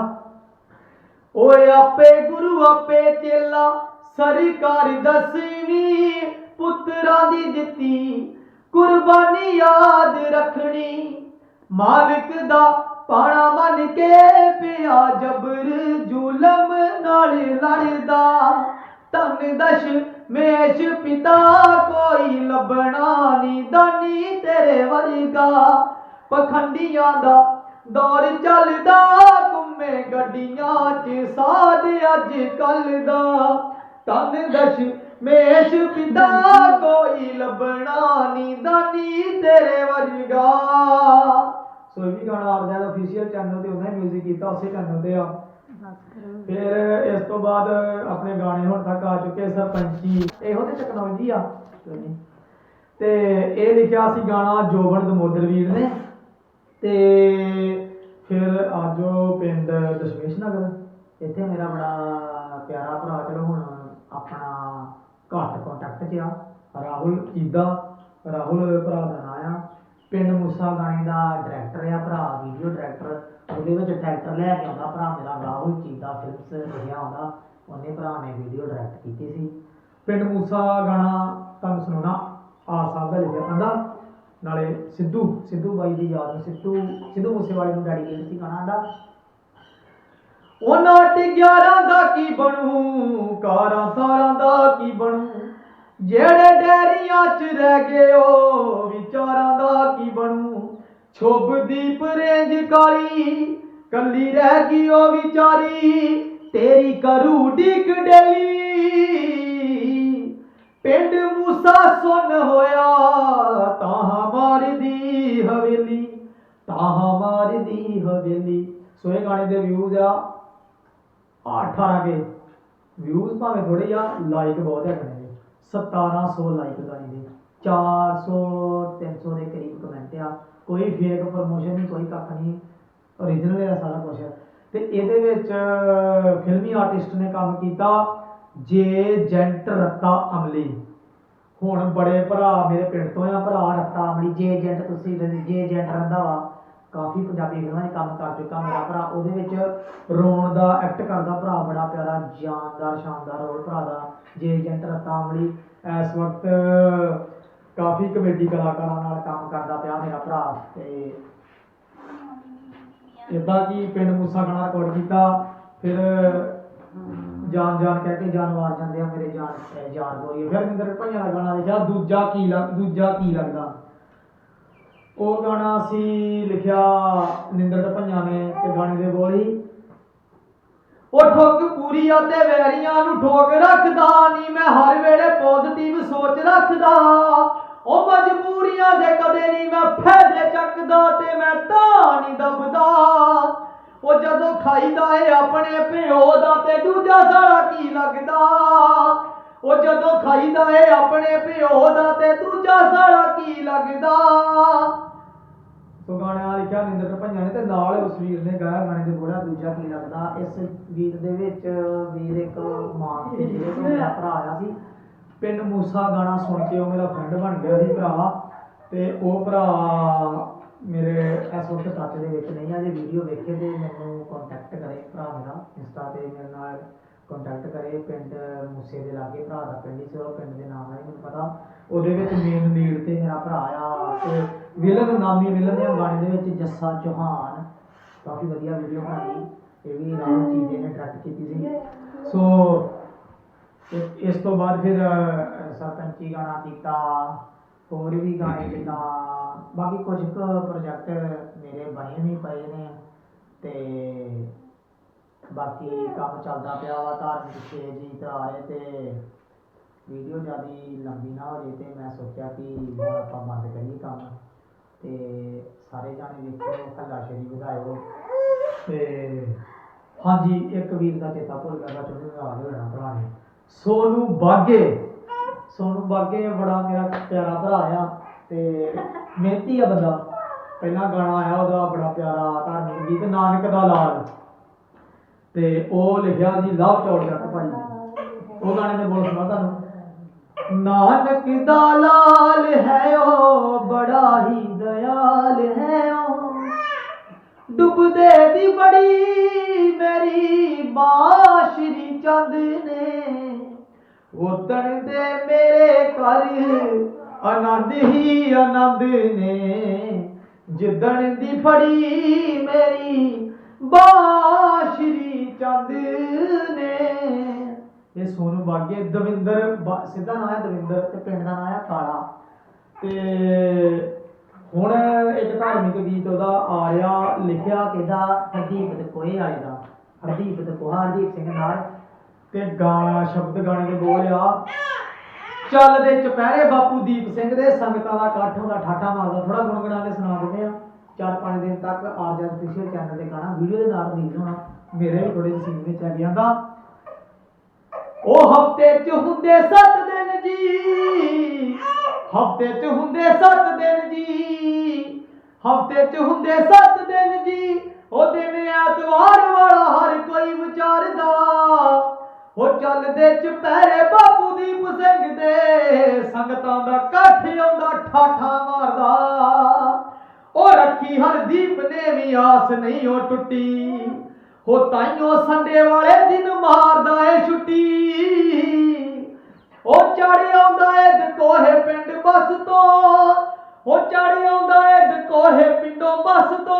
[SPEAKER 1] ਓਏ ਆਪੇ ਗੁਰੂ ਆਪੇ ਚੇਲਾ, ਸਰਕਾਰ ਦਸਵੀਂ ਪੁੱਤਰਾਂ ਦੀ ਦਿੱਤੀ, ਕੁਰਬਾਨੀ ਯਾਦ ਰੱਖਣੀ। ਮਾਲਕ ਦਾ ਪਾਣਾ ਮੰਨ ਕੇ ਪਿਆ ਜਬਰ, ਜ਼ੁਲਮ ਨਾਲ ਲੜਦਾ, ਧਨ ਦਸ਼ ਮੇਸ਼ ਪਿਤਾ ਕੋਈ ਲੱਭਣਾ ਨੀ ਦਾਨੀ ਤੇਰੇ ਵਰਗਾ। ਪਖੰਡੀਆਂ ਦਾ ਦੌਰ ਚੱਲਦਾ ਘੁੰਮੇ ਗੱਡੀਆਂ 'ਚ ਸਾਧ ਅੱਜ ਕੱਲ ਦਾ। ਧਨ ਦਸ਼ ਮੇਸ਼ ਪਿਤਾ ਕੋਈ ਲੱਭਣਾ ਨੀ ਦਾਨੀ ਤੇਰੇ ਵਰਗਾ। ਸੋ ਇਹ ਵੀ ਗਾਣਾ ਆਪਦਾ ਅਫੀਸ਼ੀਅਲ ਚੈਨਲ ਤੇ ਉਹਨੇ ਮਿਊਜ਼ਿਕ ਕੀਤਾ, ਉਸੇ ਚੈਨਲ ਤੇ ਆ। ਫਿਰ ਇਸ ਤੋਂ ਬਾਅਦ ਆਪਣੇ ਗਾਣੇ ਹੁਣ ਤੱਕ ਆ ਚੁੱਕੇ ਸਰਪੰਚੀ, ਇਹੋ ਤੇ ਟੈਕਨੋਲੋਜੀ ਆ। ਕੋਈ ਤੇ ਇਹ ਲਿਖਿਆ ਸੀ ਗਾਣਾ ਜੋਬਨ ਦਮੋਦਰ ਵੀਰ ਨੇ। ਤੇ ਫਿਰ ਅੱਜ ਉਹ ਪਿੰਡ ਦਸ਼ਮੇਸ਼ ਨਗਰ, ਇੱਥੇ ਮੇਰਾ ਬੜਾ ਪਿਆਰਾ ਭਰਾ, ਚਲੋ ਹੁਣ ਆਪਣਾ ਘੱਟ ਕੰਟੈਕਟ 'ਚ ਆ, ਰਾਹੁਲ ਚੀਦਾ, ਰਾਹੁਲ ਭਰਾ ਦਾ ਨਾਂ ਆ। ਪਿੰਡ ਮੂਸਾ ਗਾਣੇ ਦਾ ਡਾਇਰੈਕਟਰ ਆ, ਭਰਾ ਵੀਡੀਓ ਡਾਇਰੈਕਟਰ ਉਹਦੇ ਵਿੱਚ ਟਰੈਕਟਰ ਲੈ ਕੇ ਆਉਂਦਾ, ਭਰਾ ਮੇਰਾ ਰਾਹੁਲ ਚੀਦਾ ਫਿਲਮਸ ਲਿਖਿਆ ਆਉਂਦਾ, ਉਹਨੇ ਭਰਾ ਨੇ ਵੀਡੀਓ ਡਾਇਰੈਕਟ ਕੀਤੀ ਸੀ। ਪਿੰਡ ਮੂਸਾ ਗਾਣਾ ਤੁਹਾਨੂੰ ਸੁਣਾਉਣਾ ਆ ਸਾਹਿਬ ਦਾ ਲਿਖਿਆ ਆਂਦਾ, ਨਾਲੇ ਸਿੱਧੂ ਸਿੱਧੂ ਬਾਈ ਦੀ ਯਾਦ ਨੂੰ ਸਿੱਧੂ ਸਿੱਧੂ ਮੂਸੇਵਾਲੇ ਨੂੰ ਡੈਡੀਕੇਟ ਸੀ ਗਾਣਾ ਆਂਦਾ। ਉਹ ਨਾਟ 11 ਦਾ ਕੀ ਬਣੂ, ਕਾਰਾਂ ਤਾਰਾਂ ਦਾ ਕੀ ਬਣੂ, ਜਿਹੜੇ ਡੈਰੀਆਂ 'ਚ ਰਹਿ ਗਏ ਉਹ ਵਿਚਾਰਾਂ ਦਾ ਕੀ ਬਣੂ ਛੁੱਬਦੀ ਰੇਂਜ ਕਾਲੀ, ਕੱਲੀ ਰਹਿ ਗਈ ਉਹ ਵਿਚਾਰੀ, ਤੇਰੀ ਕਰੂ ਡੀਕ ਡੇਲੀ। ਪਿੰਡ ਮੂਸਾ ਸੁਣ ਹੋਇਆ ਤਾਂ ਮਾਰਦੀ ਹਵੇਲੀ ਤਾਂ ਮਾਰਦੀ ਹਵੇਲੀ। ਸੋ ਇਹ ਗਾਣੇ ਦੇ ਵਿਊਜ਼ ਆ 18 ਕੇ। ਵਿਊਜ਼ ਭਾਵੇਂ ਥੋੜੇ ਆ ਲਾਈਕ ਬਹੁਤ ਹੈ ਗਾਣੇ ਦੇ। 1700 ਲਾਈਕ ਗਾਣੇ ਦੇ। 400 300 ਦੇ ਕਰੀਬ ਕਮੈਂਟ ਆ। ਕੋਈ ਫੇਕ ਪ੍ਰਮੋਸ਼ਨ ਨਹੀਂ, ਕੋਈ ਕੱਖ ਨਹੀਂ ਓਰੀਜਨਲ ਹੈ ਸਾਰਾ ਕੁਝ ਤੇ ਇਹਦੇ ਵਿੱਚ ਫਿਲਮੀ ਆਰਟਿਸਟ ਨੇ ਕੰਮ ਕੀਤਾ ਜੇ ਜੈਂਟ ਰੱਤਾ ਅਮਲੀ। ਹੁਣ ਬੜੇ ਭਰਾ, ਮੇਰੇ ਪਿੰਡ ਤੋਂ ਆ ਭਰਾ ਰੱਤਾ ਅਮਲੀ, ਜੇ ਜੈਂਟ ਤੁਸੀਂ ਜੇ ਜੈਂਟ ਰੰਧਾਵਾ ਕਾਫੀ ਪੰਜਾਬੀ ਫਿਲਮਾਂ 'ਚ ਕੰਮ ਕਰ ਚੁੱਕਾ ਮੇਰਾ ਭਰਾ। ਉਹਦੇ ਵਿੱਚ ਰੋਣ ਦਾ ਐਕਟ ਕਰਦਾ ਭਰਾ ਬੜਾ ਪਿਆਰਾ, ਜਾਨਦਾਰ, ਸ਼ਾਨਦਾਰ ਰੋਲ ਭਰਾ ਦਾ, ਜੇ ਏਜੰਟ ਰੱਤਾ ਅਮਲੀ। ਇਸ ਵਕਤ ਕਾਫੀ ਕਮੇਡੀ ਕਲਾਕਾਰਾਂ ਨਾਲ ਕੰਮ ਕਰਦਾ ਪਿਆ ਮੇਰਾ ਭਰਾ ਤੇ ਇਦਾਂ ਕਿ ਪਿੰਡ ਮੂਸਾ ਰਿਕਾਰਡ ਕੀਤਾ, ਫਿਰ ਜਾਨ ਜਾਨ ਕਹਿ ਕੇ ਜਾਨ ਜਾਂਦੇ ਆ ਮੇਰੇ ਜਾਨ ਅਹ ਯਾਰ ਫਿਰ ਨਿੰਦਰ ਭਾਈਆਂ ਦਾ ਗਾਣਾ ਲਿਖਿਆ, ਦੂਜਾ ਕੀ ਲੱਗ, ਦੂਜਾ ਕੀ ਲੱਗਦਾ? ਉਹ ਗਾਣਾ ਸੀ ਲਿਖਿਆ ਨਿੰਦਰ ਭਈਆਂ ਨੇ ਤੇ ਗਾਣੇ ਦੇ ਬੋਲ ਉਹ ਠੋਕ ਪੂਰੀ ਆ ਤੇ ਵੈਰੀਆਂ ਨੂੰ ਠੋਕ ਰੱਖਦਾ ਨਹੀਂ ਮੈਂ ਹਰ ਵੇਲੇ ਪੋਜ਼ਿਟਿਵ ਸੋਚ ਰੱਖਦਾ। ਉਹ ਮਜਬੂਰੀਆਂ ਦੇ ਕਦੇ ਨਹੀਂ ਮੈਂ ਫਾਇਦੇ ਚੱਕਦਾ ਤੇ ਮੈਂ ਤਾਂ ਨਹੀਂ ਦਬਦਾ। ਉਹ ਜਦੋਂ ਖਾਈਦਾ ਏ ਆਪਣੇ ਪਿਓ ਦਾ ਤੇ ਦੂਜਾ ਸਾਲਾ ਕੀ ਲੱਗਦਾ? ਉਹ ਜਦੋਂ ਖਾਈਦਾ ਏ ਆਪਣੇ ਪਿਓ ਦਾ ਤੇ ਦੂਜਾ ਸਾਲਾ ਕੀ ਲੱਗਦਾ? ਸੋ ਗਾਣੇ ਵਾਲਾ ਲਿਖਿਆ ਨਿੰਦਰ ਭੰਜਾ ਨੇ ਤੇ ਨਾਲ ਉਸ ਵੀਰ ਨੇ ਗਾਇਆ ਗਾਣੇ ਦੇ ਬੋੜਾ ਦੂਜਾ ਕੀ ਲੱਗਦਾ? ਇਸ ਗੀਤ ਦੇ ਵਿੱਚ ਵੀਰ ਇੱਕ ਮਾਨ ਸੀ ਭਰਾ ਆਇਆ ਸੀ। ਪਿੰਡ ਮੂਸਾ ਗਾਣਾ ਸੁਣ ਕੇ ਉਹ ਮੇਰਾ ਫਰੈਂਡ ਬਣ ਗਿਆ ਸੀ ਭਰਾ ਤੇ ਉਹ ਭਰਾ ਮੇਰੇ ਇਸ ਵਕਤ ਟੱਚ ਦੇ ਵਿੱਚ ਨਹੀਂ ਆ, ਜੇ ਵੀਡੀਓ ਵੇਖੇ ਤੇ ਮੈਨੂੰ ਕੰਟੈਕਟ ਕਰੇ ਭਰਾ ਮੇਰਾ ਇੰਸਟਾ ਤੇ, ਮੇਰੇ ਨਾਲ ਕੰਟੈਕਟ ਕਰੇ ਪਿੰਡ ਮੂਸੇ ਦੇ ਲਾਗੇ, ਭਰਾ ਦਾ ਪਿੰਡ ਹੀ ਸੀ, ਉਹ ਪਿੰਡ ਦੇ ਨਾਮ ਨਹੀਂ ਮੈਨੂੰ ਪਤਾ। ਉਹਦੇ ਵਿੱਚ ਮੇਨ ਲੀਡ ਤੇ ਮੇਰਾ ਭਰਾ ਆ ਤੇ ਵਿਲਨ ਨਾਮੀ, ਵਿਲਨ ਦੇ ਗਾਣੇ ਦੇ ਵਿੱਚ ਜੱਸਾ ਚੌਹਾਨ, ਕਾਫੀ ਵਧੀਆ ਵੀਡੀਓ ਬਣਾਈ। ਇਹ ਵੀ ਰਾਹੁਲ ਚੀਜ਼ੇ ਨੇ ਡਾਇਰੈਕਟ ਕੀਤੀ ਸੀ। ਸੋ ਇਸ ਤੋਂ ਬਾਅਦ ਫਿਰ ਸਰਪੰਚੀ ਗਾਣਾ ਕੀਤਾ, ਹੋਰ ਵੀ ਗਾਣੇ ਜਿੱਦਾਂ ਬਾਕੀ ਕੁਝ ਕੁ ਪ੍ਰੋਜੈਕਟ ਮੇਰੇ ਬਣੇ ਵੀ ਪਏ ਨੇ ਤੇ ਬਾਕੀ ਕੰਮ ਚੱਲਦਾ ਪਿਆ ਵਾ ਧਾਰਮਿਕ ਛੇ ਜੀ ਆ ਰਹੇ ਤੇ। ਵੀਡੀਓ ਜਿਆਦੀ ਲੰਬੀ ਨਾ ਹੋ ਜੇ ਤੇ ਮੈਂ ਸੋਚਿਆ ਕਿ ਹੁਣ ਆਪਾਂ ਬੰਦ ਕਰੀਏ ਕੰਮ। ਤੇ ਸਾਰੇ ਜਾਣੇ ਵੇਖੋ, ਹੱਲਾ ਸ਼ੇਰੀ ਵਧਾਇਓ। ਤੇ ਹਾਂਜੀ, ਇੱਕ ਵੀਰ ਦਾ ਚੇਤਾ ਭੁੱਲ ਗਿਆ ਚੋਂ ਨਾਮ ਹੋ ਭਰਾ ਨੇ। ਸੋਨੂ ਬਾਗੇ। ਸੋਨੂ ਬਾਗੇ ਬੜਾ ਮੇਰਾ ਪਿਆਰਾ ਭਰਾ ਆ ਤੇ ਮਿਹਨਤੀ ਆ ਬੰਦਾ। ਪਹਿਲਾਂ ਗਾਣਾ ਆਇਆ ਉਹਦਾ ਬੜਾ ਪਿਆਰਾ ਧਾਰਮਿਕ ਗੀਤ, ਨਾਨਕ ਦਾ ਲਾਲ। ਤੇ ਉਹ ਲਿਖਿਆ ਸੀ, ਲਵ ਚੌੜ ਜੱਟ ਭਾਈ। ਉਹ ਗਾਣੇ ਦੇ ਬੋਲ ਸੁਣਾ ਤੁਹਾਨੂੰ। ਨਾਨਕ ਦਾ ਲਾਲ ਹੈ ਉਹ, ਬੜਾ ਹੀ ਦਇਆਲ ਹੈ ਡੁੱਬਦੇ ਦੀ ਬੜੀ ਮੇਰੀ ਬਾਸ਼ਰੀ ਚੰਦ ਨੇ। ਉਦਣ ਦੇ ਮੇਰੇ ਘਰ ਆਨੰਦ ਹੀ ਆਨੰਦ ਨੇ। ਜਿੱਦਣ ਦੀ ਫੜੀ ਮੇਰੀ ਬਾਸ਼ਰੀ ਚੰਦ ਨੇ। ਇਹ ਸੋਨੂ ਬਾਗੇ ਦਵਿੰਦਰ ਸਿੱਧਾ ਨਾਂ ਹੈ ਦਵਿੰਦਰ ਤੇ ਪਿੰਡ ਦਾ ਨਾਂ ਹੈ ਕਾਲਾ। ਤੇ ਹੁਣ ਇੱਕ ਧਾਰਮਿਕ ਗੀਤ ਉਹਦਾ ਆ ਰਿਹਾ, ਲਿਖਿਆ ਕਿਹਦਾ ਹਰਦੀਪ ਕੋਏ ਵਾਲੇ ਦਾ, ਹਰਦੀਪ ਕੋਹਾ ਹਰਦੀਪ ਸਿੰਘ ਨਾਲ। ਤੇ ਗਾਣਾ, ਸ਼ਬਦ ਗਾਣੇ ਦੇ ਬੋਲ ਆ ਚੱਲਦੇ ਚੁਪਹਿਰੇ ਬਾਪੂ ਦੀਪ ਸਿੰਘ ਦੇ, ਸੰਗਤਾਂ ਦਾ ਇਕੱਠ ਹੁੰਦਾ ਠਾਠਾ ਮਾਰਦਾ ਥੋੜਾ ਗੁਣਗੁਣਾ ਕੇ ਸੁਣਾ ਦਿੰਦੇ ਆ। ਚਾਰ ਪੰਜ ਦਿਨ ਤੱਕ ਆਰਜਾ ਸਪੈਸ਼ਲ ਚੈਨਲ ਤੇ ਗਾਣਾ, ਵੀਡੀਓ ਦੇ ਨਾਲ ਰਿਲੀਜ਼ ਹੋਣਾ ਮੇਰੇ ਵੀ ਥੋੜੇ ਸੀਨ ਵਿੱਚ ਆ ਗਿਆ ਦਾ ਉਹ ਹਫ਼ਤੇ ਚ ਹੁੰਦੇ 7 ਦਿਨ ਜੀ। ਹਫ਼ਤੇ ਚ ਹੁੰਦੇ 7 ਦਿਨ ਜੀ, ਹਫ਼ਤੇ ਚ ਹੁੰਦੇ 7 ਦਿਨ ਜੀ, ਉਹ ਦਿਨ ਐਤਵਾਰ ਵਾਲਾ ਹਰ ਕੋਈ ਵਿਚਾਰਦਾ। ਉਹ ਚੱਲਦੇ ਚੁਪਹਿਰੇ ਬਾਪੂ ਦੀਪ ਸਿੰਘ ਦੇ, ਸੰਗਤਾਂ ਦਾ ਇਕੱਠ ਆਉਂਦਾ, ਠਾਠਾ ਮਾਰਦਾ। ਉਹ ਰੱਖੀ ਹਰਦੀਪ ਨੇ ਵੀ ਆਸ ਨਹੀਂ ਉਹ ਟੁੱਟੀ। ਹੋ ਤਾਈਓ ਸੰਡੇ ਵਾਲੇ ਦਿਨ ਮਾਰਦਾ ਏ ਛੁੱਟੀ। ਉਹ ਚੜ ਆਉਂਦਾ ਏ ਦਕੋਹੇ ਪਿੰਡ ਬੱਸ ਤੋਂ। ਉਹ ਚੜ ਆਉਂਦਾ ਏ ਦਕੋਹੇ ਪਿੰਡੋਂ ਬੱਸ ਤੋਂ।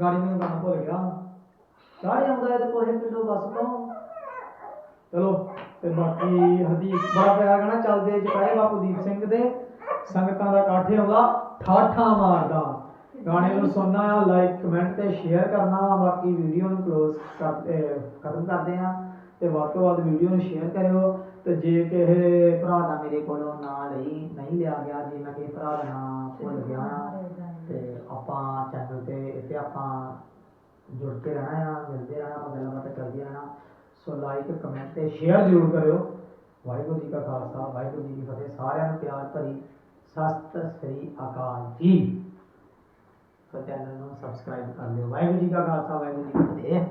[SPEAKER 1] ਗਾੜੀ ਨੂੰ ਗਾਣਾ ਭੁੱਲ ਗਿਆ। ਚੜ ਆਉਂਦਾ ਏ ਦਕੋਹੇ ਪਿੰਡੋਂ ਬੱਸ ਤੋਂ। ਚਲੋ, ਤੇ ਬਾਕੀ ਹਦੀਪ ਬੜਾ ਪਿਆਰਾ ਗਾਣਾ ਚੱਲਦੇ ਚੁਕਾਏ ਬਾਪੂ ਦੀਪ ਸਿੰਘ ਦੇ। ਸੰਗਤਾਂ ਦਾ ਕਾਠੇ ਆਉਂਦਾ, ਠਾਠਾ ਮਾਰਦਾ। ਗਾਣੇ ਨੂੰ ਸੁਣਨਾ ਆ ਲਾਈਕ ਕਮੈਂਟ ਤੇ ਸ਼ੇਅਰ ਕਰਨਾ, ਬਾਕੀ ਵੀਡੀਓ ਨੂੰ ਕਲੋਜ਼ ਕਰਦੇ ਖਤਮ ਕਰਦੇ ਆ। ਤੇ ਵੱਧ ਤੋਂ ਵੱਧ ਵੀਡੀਓ ਨੂੰ ਸ਼ੇਅਰ ਕਰਿਓ ਤੇ ਜੇ ਕਿਸੇ ਭਰਾ ਦਾ ਮੇਰੇ ਕੋਲੋਂ ਨਾਂ ਲਈ ਨਹੀਂ ਲਿਆ ਗਿਆ ਜੇ ਮੈਂ ਕਿਸੇ ਭਰਾ ਦਾ ਨਾਂ ਭੁੱਲ ਗਿਆ ਤੇ ਆਪਾਂ ਚੈਨਲ ਤੇ ਇੱਥੇ ਆਪਾਂ ਜੁੜ ਕੇ ਰਹਿਣਾ ਆ ਮਿਲਦੇ ਰਹਿਣਾ ਆਪਾਂ ਗੱਲਾਂ ਬਾਤਾਂ ਕਰਦੇ ਰਹਿਣਾ। ਸੋ ਲਾਈਕ ਕਮੈਂਟ ਤੇ ਸ਼ੇਅਰ ਜ਼ਰੂਰ ਕਰਿਓ। ਵਾਹਿਗੁਰੂ ਜੀ ਕਾ ਖਾਲਸਾ ਵਾਹਿਗੁਰੂ ਜੀ ਕੀ ਫਤਿਹ। ਸਾਰਿਆਂ ਨੂੰ ਪਿਆਰ ਭਰੀ ਸਤਿ ਸ੍ਰੀ ਅਕਾਲ ਜੀ। ਸੋ ਚੈਨਲ ਨੂੰ ਸਬਸਕ੍ਰਾਈਬ ਕਰ ਲਿਓ। ਵਾਹਿਗੁਰੂ ਜੀ ਕਾ ਖਾਲਸਾ ਵਾਹਿਗੁਰੂ ਜੀ ਕੀ ਫਤਿਹ।